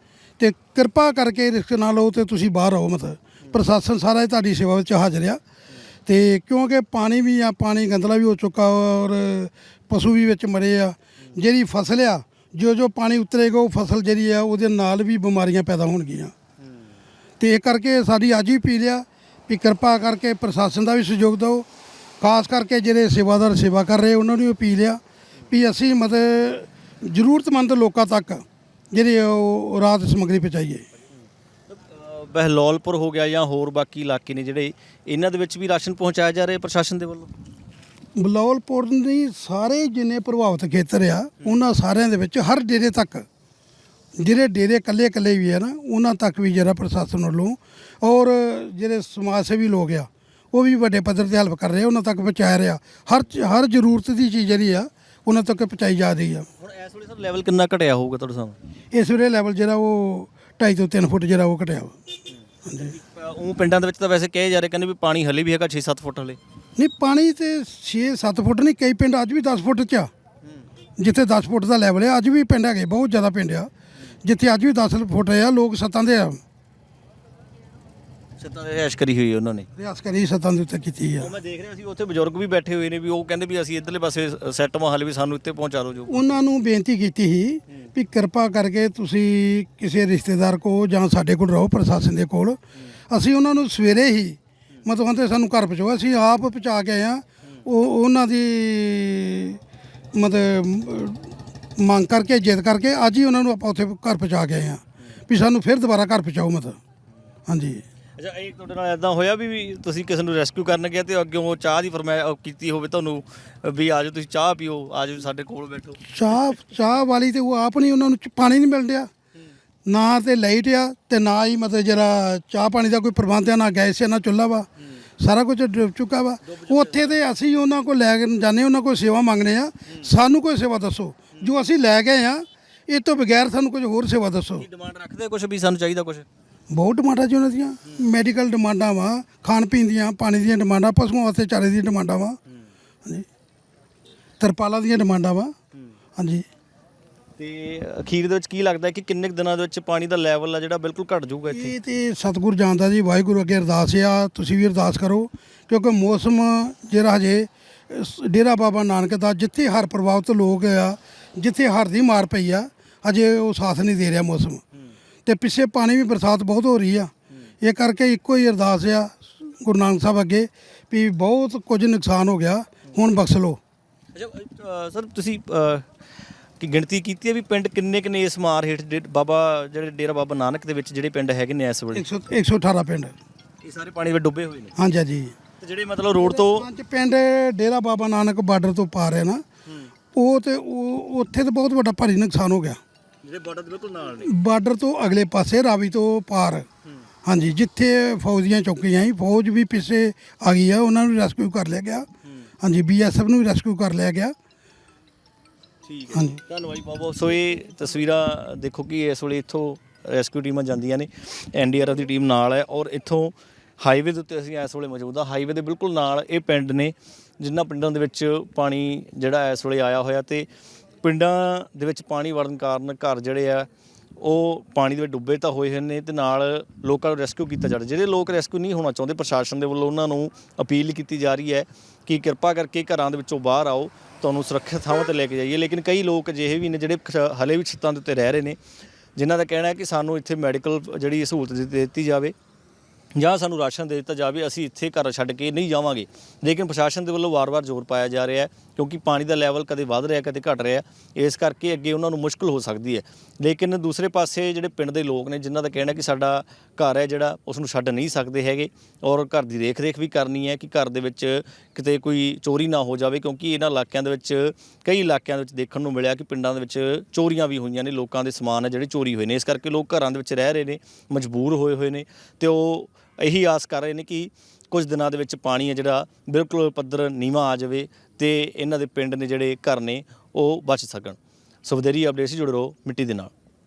ਤੇ ਕਿਰਪਾ ਕਰਕੇ ਰਿਸਕ ਨਾ ਲਓ ਤੇ ਤੁਸੀਂ ਬਾਹਰ ਆਓ ਮਤ। ਪ੍ਰਸ਼ਾਸਨ ਸਾਰਾ ਤੁਹਾਡੀ ਸੇਵਾ ਵਿੱਚ ਹਾਜ਼ਰ ਆ। ਤੇ ਕਿਉਂਕਿ ਪਾਣੀ ਵੀ ਆ, ਪਾਣੀ ਗੰਦਲਾ ਵੀ ਹੋ ਚੁੱਕਾ ਔਰ ਪਸ਼ੂ ਵੀ ਵਿੱਚ ਮਰੇ ਆ। ਜਿਹੜੀ ਫਸਲ ਆ ਜੋ ਜੋ ਪਾਣੀ ਉਤਰੇਗਾ, ਉਹ ਫਸਲ ਜਿਹੜੀ ਆ, ਉਹਦੇ ਨਾਲ ਵੀ ਬਿਮਾਰੀਆਂ ਪੈਦਾ ਹੋਣਗੀਆਂ। ਤੇ ਇਹ ਕਰਕੇ ਸਾਡੀ ਅੱਜ ਵੀ ਅਪੀਲ ਆ ਵੀ ਕਿਰਪਾ ਕਰਕੇ ਪ੍ਰਸ਼ਾਸਨ ਦਾ ਵੀ ਸਹਿਯੋਗ ਦਿਓ। ਖਾਸ ਕਰਕੇ ਜਿਹੜੇ ਸੇਵਾਦਾਰ ਸੇਵਾ ਕਰ ਰਹੇ ਉਹਨਾਂ ਨੂੰ ਵੀ ਅਪੀਲ ਆ ਵੀ ਅਸੀਂ ਮਤਲਬ ਜ਼ਰੂਰਤਮੰਦ ਲੋਕਾਂ ਤੱਕ ਜਿਹੜੇ ਉਹ ਰਾਹਤ ਸਮੱਗਰੀ ਪਹੁੰਚਾਈਏ। ਬਹਿਲੋਲਪੁਰ ਹੋ ਗਿਆ ਜਾਂ ਹੋਰ ਬਾਕੀ ਇਲਾਕੇ ਨੇ ਜਿਹੜੇ ਇਹਨਾਂ ਦੇ ਵਿੱਚ ਵੀ ਰਾਸ਼ਨ ਪਹੁੰਚਾਇਆ ਜਾ ਰਿਹਾ ਪ੍ਰਸ਼ਾਸਨ ਦੇ ਵੱਲੋਂ? ਬਲੌਲਪੁਰ ਦੀ ਸਾਰੇ ਜਿੰਨੇ ਪ੍ਰਭਾਵਿਤ ਖੇਤਰ ਆ ਉਹਨਾਂ ਸਾਰਿਆਂ ਦੇ ਵਿੱਚ ਹਰ ਡੇਰੇ ਤੱਕ ਜਿਹੜੇ ਡੇਰੇ ਇਕੱਲੇ ਇਕੱਲੇ ਵੀ ਆ ਨਾ ਉਹਨਾਂ ਤੱਕ ਵੀ ਜਿਹੜਾ ਪ੍ਰਸ਼ਾਸਨ ਵੱਲੋਂ ਔਰ ਜਿਹੜੇ ਸਮਾਜ ਸੇਵੀ ਲੋਕ ਆ ਉਹ ਵੀ ਵੱਡੇ ਪੱਧਰ ਤੇ ਹੈਲਪ ਕਰ ਰਹੇ ਉਹਨਾਂ ਤੱਕ ਪਹੁੰਚਾ ਰਿਹਾ। ਹਰ ਹਰ ਜ਼ਰੂਰਤ ਦੀ ਚੀਜ਼ ਜਿਹੜੀ ਆ ਉਹਨਾਂ ਤੱਕ ਪਹੁੰਚਾਈ ਜਾ ਰਹੀ ਆ। ਹੁਣ ਇਸ ਵੇਲੇ ਸਰ ਲੈਵਲ ਕਿੰਨਾ ਘਟਿਆ ਹੋਊਗਾ ਤੁਹਾਡੇ ਸਾਹਮਣੇ ਇਸ ਵੇਲੇ ਲੈਵਲ ਜਿਹੜਾ ਉਹ 2.5 ਤੋਂ 3 ਫੁੱਟ ਜਿਹੜਾ ਉਹ ਘਟਿਆ ਹਾਂਜੀ। ਉਹ ਪਿੰਡਾਂ ਦੇ ਵਿੱਚ ਤਾਂ ਵੈਸੇ ਕਹੇ ਜਾ ਰਹੇ ਕਹਿੰਦੇ ਵੀ ਪਾਣੀ ਹਲੇ ਵੀ ਹੈਗਾ 6-7 ਫੁੱਟ ਹਲੇ। ਨਹੀਂ ਪਾਣੀ ਤੇ 6-7 ਫੁੱਟ ਨਹੀਂ ਕਈ ਪਿੰਡ ਅੱਜ ਵੀ 10 ਫੁੱਟ ਚ ਆ। ਜਿੱਥੇ 10 ਫੁੱਟ ਦਾ ਲੈਵਲ ਹੈ ਅੱਜ ਵੀ ਪਿੰਡ ਹੈਗੇ ਬਹੁਤ ਜ਼ਿਆਦਾ ਪਿੰਡ ਆ। ਜਿੱਥੇ ਅੱਜ ਵੀ 10 ਫੁੱਟ ਆ ਲੋਕ ਸੱਤਾਂ ਦੇ ਆ। ਛੱਤਾਂ ਦੇ ਐਸ਼ ਕਰੀ ਹੋਈ ਹੈ ਉਹਨਾਂ ਨੇ? ਰਿਆਸ ਕਰੀ ਸੱਤਾਂ ਦੇ ਉੱਤੇ ਕੀਤੀ ਆ। ਉਹ ਮੈਂ ਦੇਖ ਰਿਹਾ ਸੀ ਉੱਥੇ ਬਜ਼ੁਰਗ ਵੀ ਬੈਠੇ ਹੋਏ ਨੇ ਵੀ ਉਹ ਕਹਿੰਦੇ ਵੀ ਅਸੀਂ ਇਧਰਲੇ ਪਾਸੇ ਸੈੱਟ ਹਲੇ ਵੀ ਸਾਨੂੰ ਇੱਥੇ ਪਹੁੰਚਾ ਦਿਓ ਜੋ। ਉਹਨਾਂ ਨੂੰ ਬੇਨਤੀ ਕੀਤੀ ਸੀ ਵੀ ਕਿਰਪਾ ਕਰਕੇ ਤੁਸੀਂ ਕਿਸੇ ਰਿਸ਼ਤੇਦਾਰ ਕੋ ਜਾਂ ਸਾਡੇ ਕੋਲ ਰਹੋ ਪ੍ਰਸ਼ਾਸਨ ਦੇ ਕੋਲ। ਅਸੀਂ ਉਹਨਾਂ ਨੂੰ ਸਵੇਰੇ ਹੀ ਮਤਲਬ ਕਹਿੰਦੇ ਸਾਨੂੰ ਘਰ ਪਹੁੰਚਾਓ ਅਸੀਂ ਆਪ ਪਹੁੰਚਾ ਕੇ ਆਏ ਆ ਉਹ ਉਹਨਾਂ ਦੀ ਮਤਲਬ ਮੰਗ ਕਰਕੇ ਜਿੱਦ ਕਰਕੇ ਅੱਜ ਹੀ ਉਹਨਾਂ ਨੂੰ ਆਪਾਂ ਉੱਥੇ ਘਰ ਪਹੁੰਚਾ ਆਏ ਆ ਵੀ ਸਾਨੂੰ ਫਿਰ ਦੁਬਾਰਾ ਘਰ ਪਹੁੰਚਾਓ ਮਤਲਬ ਹਾਂਜੀ। ਅੱਛਾ ਇਹ ਤੁਹਾਡੇ ਨਾਲ ਇਦਾਂ ਹੋਇਆ ਵੀ ਵੀ ਤੁਸੀਂ ਕਿਸੇ ਨੂੰ ਰੈਸਕਿਊ ਕਰਨ ਗਏ ਤੇ ਅੱਗੇ ਉਹ ਚਾਹ ਦੀ ਫਰਮਾਇਸ਼ ਉਹ ਕੀਤੀ ਹੋਵੇ ਤੁਹਾਨੂੰ ਵੀ ਆਜੋ ਤੁਸੀਂ ਚਾਹ ਪੀਓ ਆਜੋ ਸਾਡੇ ਕੋਲ ਬੈਠੋ। ਚਾਹ ਚਾਹ ਵਾਲੀ ਤੇ ਉਹ ਆਪ ਨਹੀਂ ਉਹਨਾਂ ਨੂੰ ਚ- ਪਾਣੀ ਨਹੀਂ ਮਿਲ ਰਿਹਾ ਨਾ ਤੇ ਲਾਈਟ ਆ ਤੇ ਨਾ ਹੀ ਮਤਲਬ ਜਿਹੜਾ ਚਾਹ ਪਾਣੀ ਦਾ ਕੋਈ ਪ੍ਰਬੰਧ ਆ ਨਾ ਗੈਸ ਆ ਨਾ ਚੁੱਲ੍ਹਾ ਵਾ। ਸਾਰਾ ਕੁਝ ਡੁੱਬ ਚੁੱਕਾ ਵਾ। ਉੱਥੇ ਤੇ ਅਸੀਂ ਉਹਨਾਂ ਕੋਲ ਲੈ ਕੇ ਜਾਂਦੇ ਉਹਨਾਂ ਕੋਲ ਸੇਵਾ ਮੰਗਨੇ ਆ ਸਾਨੂੰ ਕੋਈ ਸੇਵਾ ਦੱਸੋ। ਜੋ ਅਸੀਂ ਲੈ ਗਏ ਆ ਇਹ ਤੋਂ ਬਗੈਰ ਸਾਨੂੰ ਕੁਝ ਹੋਰ ਸੇਵਾ ਦੱਸੋ। ਡਿਮਾਂਡ ਰੱਖਦੇ ਕੁਝ ਵੀ ਸਾਨੂੰ ਚਾਹੀਦਾ ਕੁਝ ਬਹੁਤ ਡਿਮਾਂਡਾਂ ਜੀ ਉਹਨਾਂ ਦੀਆਂ। ਮੈਡੀਕਲ ਡਿਮਾਂਡਾਂ ਵਾ ਖਾਣ ਪੀਣ ਦੀਆਂ ਪਾਣੀ ਦੀਆਂ ਡਿਮਾਂਡਾਂ ਪਸ਼ੂਆਂ ਵਾਸਤੇ ਚਾਰੇ ਦੀਆਂ ਡਿਮਾਂਡਾਂ ਵਾ। ਹਾਂਜੀ। ਤਰਪਾਲਾਂ ਦੀਆਂ ਡਿਮਾਂਡਾਂ ਵਾ। ਹਾਂਜੀ। ਤੇ ਅਖੀਰ ਦੇ ਵਿੱਚ ਕੀ ਲੱਗਦਾ ਹੈ ਕਿ ਕਿੰਨੇ ਕੁ ਦਿਨਾਂ ਦੇ ਵਿੱਚ ਪਾਣੀ ਦਾ ਲੈਵਲ ਆ ਜਿਹੜਾ ਬਿਲਕੁਲ ਘਟ ਜਾਊਗਾ ਇੱਥੇ? ਇਹ ਤੇ ਸਤਿਗੁਰ ਜਾਣਦਾ ਜੀ ਵਾਹਿਗੁਰੂ ਅੱਗੇ ਅਰਦਾਸ ਆ ਤੁਸੀਂ ਵੀ ਅਰਦਾਸ ਕਰੋ ਕਿਉਂਕਿ ਮੌਸਮ ਜਿਹੜਾ ਹਜੇ ਡੇਰਾ ਬਾਬਾ ਨਾਨਕ ਦਾ ਜਿੱਥੇ ਹਰ ਪ੍ਰਭਾਵਿਤ ਲੋਕ ਆ ਜਿੱਥੇ ਹਰ ਦੀ ਮਾਰ ਪਈ ਆ ਹਜੇ ਉਹ ਸਾਥ ਨਹੀਂ ਦੇ ਰਿਹਾ ਮੌਸਮ। ਤੇ ਪਿੱਛੇ ਪਾਣੀ ਵੀ ਬਰਸਾਤ ਬਹੁਤ ਹੋ ਰਹੀ ਆ। ਇਹ ਕਰਕੇ ਇੱਕੋ ਹੀ ਅਰਦਾਸ ਆ ਗੁਰੂ ਨਾਨਕ ਸਾਹਿਬ ਅੱਗੇ ਵੀ ਬਹੁਤ ਕੁਝ ਨੁਕਸਾਨ ਹੋ ਗਿਆ। ਹੁਣ ਬਖਸ਼ ਲਓ। ਅੱਛਾ ਸਰ ਤੁਸੀਂ ਅ, ਕੀ ਗਿਣਤੀ ਕੀਤੀ ਹੈ ਵੀ ਪਿੰਡ ਕਿੰਨੇ ਕਿੰਨੇ ਇਸ ਮਾਰ ਹੇਠ ਡੇ- ਬਾਬਾ ਜਿਹੜੇ ਡੇਰਾ ਬਾਬਾ ਨਾਨਕ ਦੇ ਵਿੱਚ ਜਿਹੜੇ ਪਿੰਡ ਹੈਗੇ ਨੇ ਇਸ ਵੇਲੇ? 100 118 ਪਿੰਡ। ਇਹ ਸਾਰੇ ਪਾਣੀ ਵਿੱਚ ਡੁੱਬੇ ਹੋਏ ਨੇ? ਹਾਂਜੀ ਹਾਂਜੀ। ਤੇ ਜਿਹੜੇ ਮਤਲਬ ਰੋਡ ਤੋਂ ਪੰਜ ਪਿੰਡ ਡੇਰਾ ਬਾਬਾ ਨਾਨਕ ਬਾਰਡਰ ਤੋਂ ਪਾਰ ਹੈ ਨਾ ਉਹ ਤੇ ਉਹ ਉੱਥੇ ਤੇ ਬਹੁਤ ਵੱਡਾ ਭਾਰੀ ਨੁਕਸਾਨ ਹੋ ਗਿਆ। ਜਿਹੜੇ ਬਾਰਡਰ ਦੇ ਬਿਲਕੁਲ ਨਾਲ ਨੇ। ਬਾਰਡਰ ਤੋਂ ਅਗਲੇ ਪਾਸੇ ਰਾਵੀ ਤੋਂ ਪਾਰ। ਹਾਂਜੀ ਜਿੱਥੇ ਫੌਜ ਦੀਆਂ ਚੌਕੀਆਂ ਸੀ ਫੌਜ ਵੀ ਪਿੱਛੇ ਆ ਗਈ ਆ ਉਹਨਾਂ ਨੂੰ ਰੈਸਕਿਊ ਕਰ ਲਿਆ ਗਿਆ। ਹਾਂਜੀ ਬੀਐਸਐਫ ਨੂੰ ਵੀ ਰੈਸਕਿਊ ਕਰ ਲਿਆ ਗਿਆ। ਠੀਕ ਹੈ ਹਾਂਜੀ। ਧੰਨਵਾਦ ਜੀ ਬਹੁਤ ਬਹੁਤ। ਸੋ ਇਹ ਤਸਵੀਰਾਂ ਦੇਖੋ ਕਿ ਇਸ ਵੇਲੇ ਇੱਥੋਂ ਰੈਸਕਿਊ ਟੀਮਾਂ ਜਾਂਦੀਆਂ ਨੇ। ਐਨਡੀਆਰਐਫ ਦੀ ਟੀਮ ਨਾਲ ਹੈ ਔਰ ਇੱਥੋਂ ਹਾਈਵੇ ਦੇ ਉੱਤੇ ਅਸੀਂ ਇਸ ਵੇਲੇ ਮੌਜੂਦ ਆ ਹਾਈਵੇ ਦੇ ਬਿਲਕੁਲ ਨਾਲ ਇਹ ਪਿੰਡ ਨੇ ਜਿਨ੍ਹਾਂ ਪਿੰਡਾਂ ਦੇ ਵਿੱਚ ਪਾਣੀ ਜਿਹੜਾ ਇਸ ਵੇਲੇ ਆਇਆ ਹੋਇਆ ਤੇ ਪਿੰਡਾਂ ਦੇ ਵਿੱਚ ਪਾਣੀ ਵੜਨ ਕਾਰਨ ਘਰ ਜਿਹੜੇ ਆ ਉਹ ਪਾਣੀ ਦੇ ਵਿੱਚ ਡੁੱਬੇ ਤਾਂ ਹੋਏ ਹੋਏ ਨੇ ਤੇ ਨਾਲ ਲੋਕਾਂ ਨੂੰ ਰੈਸਕਿਊ ਕੀਤਾ ਜਾ ਰਿਹਾ। ਜਿਹੜੇ ਲੋਕ ਰੈਸਕਿਊ ਨਹੀਂ ਹੋਣਾ ਚਾਹੁੰਦੇ, ਪ੍ਰਸ਼ਾਸਨ ਦੇ ਵੱਲੋਂ ਉਹਨਾਂ ਨੂੰ ਅਪੀਲ ਕੀਤੀ ਜਾ ਰਹੀ ਹੈ ਕਿ ਕਿਰਪਾ ਕਰਕੇ ਘਰਾਂ ਦੇ ਵਿੱਚੋਂ ਬਾਹਰ ਆਓ, ਤੁਹਾਨੂੰ ਸੁਰੱਖਿਅਤ ਥਾਵਾਂ ਤੇ ਲੈ ਕੇ ਜਾਈਏ। ਲੇਕਿਨ ਕਈ ਲੋਕ ਅਜਿਹੇ ਵੀ ਨੇ ਜਿਹੜੇ ਖ- ਹਲੇ ਵੀ ਛੱਤਾਂ ਦੇ ਉੱਤੇ ਰਹਿ ਰਹੇ ਨੇ, ਜਿਨ੍ਹਾਂ ਦਾ ਕਹਿਣਾ ਹੈ ਕਿ ਸਾਨੂੰ ਇੱਥੇ ਮੈਡੀਕਲ ਜਿਹੜੀ ਸਹੂਲਤ ਦੇ ਦਿੱਤੀ ਜਾਵੇ। ਜਾਂ ਸਾਨੂੰ ਰਾਸ਼ਨ ਦੇ ਦਿੱਤਾ ਜਾਵੇ, ਅਸੀਂ ਇੱਥੇ ਘਰ ਛੱਡ ਕੇ ਨਹੀਂ ਜਾਵਾਂਗੇ। ਲੇਕਿਨ ਪ੍ਰਸ਼ਾਸਨ ਦੇ ਵੱਲੋਂ ਵਾਰ-ਵਾਰ ਜ਼ੋਰ ਪਾਇਆ ਜਾ ਰਿਹਾ ਹੈ, ਕਿਉਂਕਿ ਪਾਣੀ ਦਾ ਲੈਵਲ ਕਦੇ ਵੱਧ ਰਿਹਾ, ਕਦੇ ਘਟ ਰਿਹਾ ਇਸ ਕਰਕੇ ਅੱਗੇ ਉਹਨਾਂ ਨੂੰ ਮੁਸ਼ਕਲ ਹੋ ਸਕਦੀ ਹੈ। ਲੇਕਿਨ ਦੂਸਰੇ ਪਾਸੇ ਜਿਹੜੇ ਪਿੰਡ ਦੇ ਲੋਕ ਨੇ, ਜਿਨ੍ਹਾਂ ਦਾ ਕਹਿਣਾ ਕਿ ਸਾਡਾ ਘਰ ਹੈ ਜਿਹੜਾ, ਉਸ ਨੂੰ ਛੱਡ ਨਹੀਂ ਸਕਦੇ ਹੈਗੇ ਔਰ ਘਰ ਦੀ ਦੇਖ-ਰੇਖ ਵੀ ਕਰਨੀ ਹੈ ਕਿ ਘਰ ਦੇ ਵਿੱਚ ਕਿਤੇ ਕੋਈ ਚੋਰੀ ਨਾ ਹੋ ਜਾਵੇ, ਕਿਉਂਕਿ ਇਹਨਾਂ ਇਲਾਕਿਆਂ ਦੇ ਵਿੱਚ, ਕਈ ਇਲਾਕਿਆਂ ਦੇ ਵਿੱਚ ਦੇਖਣ ਨੂੰ ਮਿਲਿਆ ਕਿ ਪਿੰਡਾਂ ਦੇ ਵਿੱਚ ਚੋਰੀਆਂ ਵੀ ਹੋਈਆਂ ਨੇ, ਲੋਕਾਂ ਦੇ ਸਮਾਨ ਹੈ ਜਿਹੜੇ ਚੋਰੀ ਹੋਏ ਨੇ। ਇਸ ਕਰਕੇ ਲੋਕ ਘਰਾਂ ਦੇ ਵਿੱਚ ਰਹਿ ਰਹੇ ਨੇ, ਮਜਬੂਰ ਹੋਏ ਹੋਏ ਨੇ ਤੇ ਉਹ ਇਹੀ ਆਸ ਕਰ ਰਹੇ ਨੇ ਕਿ ਕੁਝ ਦਿਨਾਂ ਦੇ ਵਿੱਚ ਪਾਣੀ ਹੈ ਜਿਹੜਾ ਬਿਲਕੁਲ ਪੱਧਰ ਨੀਵਾਂ ਆ ਜਾਵੇ ਤੇ ਇਹਨਾਂ ਦੇ ਪਿੰਡ ਨੇ ਜਿਹੜੇ ਘਰ ਨੇ ਉਹ ਬਚ ਸਕਣ। ਸੋ ਵਧੇਰੀ ਅਪਡੇਟ ਸੀ ਜੁੜੇ ਰਹੋ ਮਿੱਟੀ ਦੇ ਨਾਲ।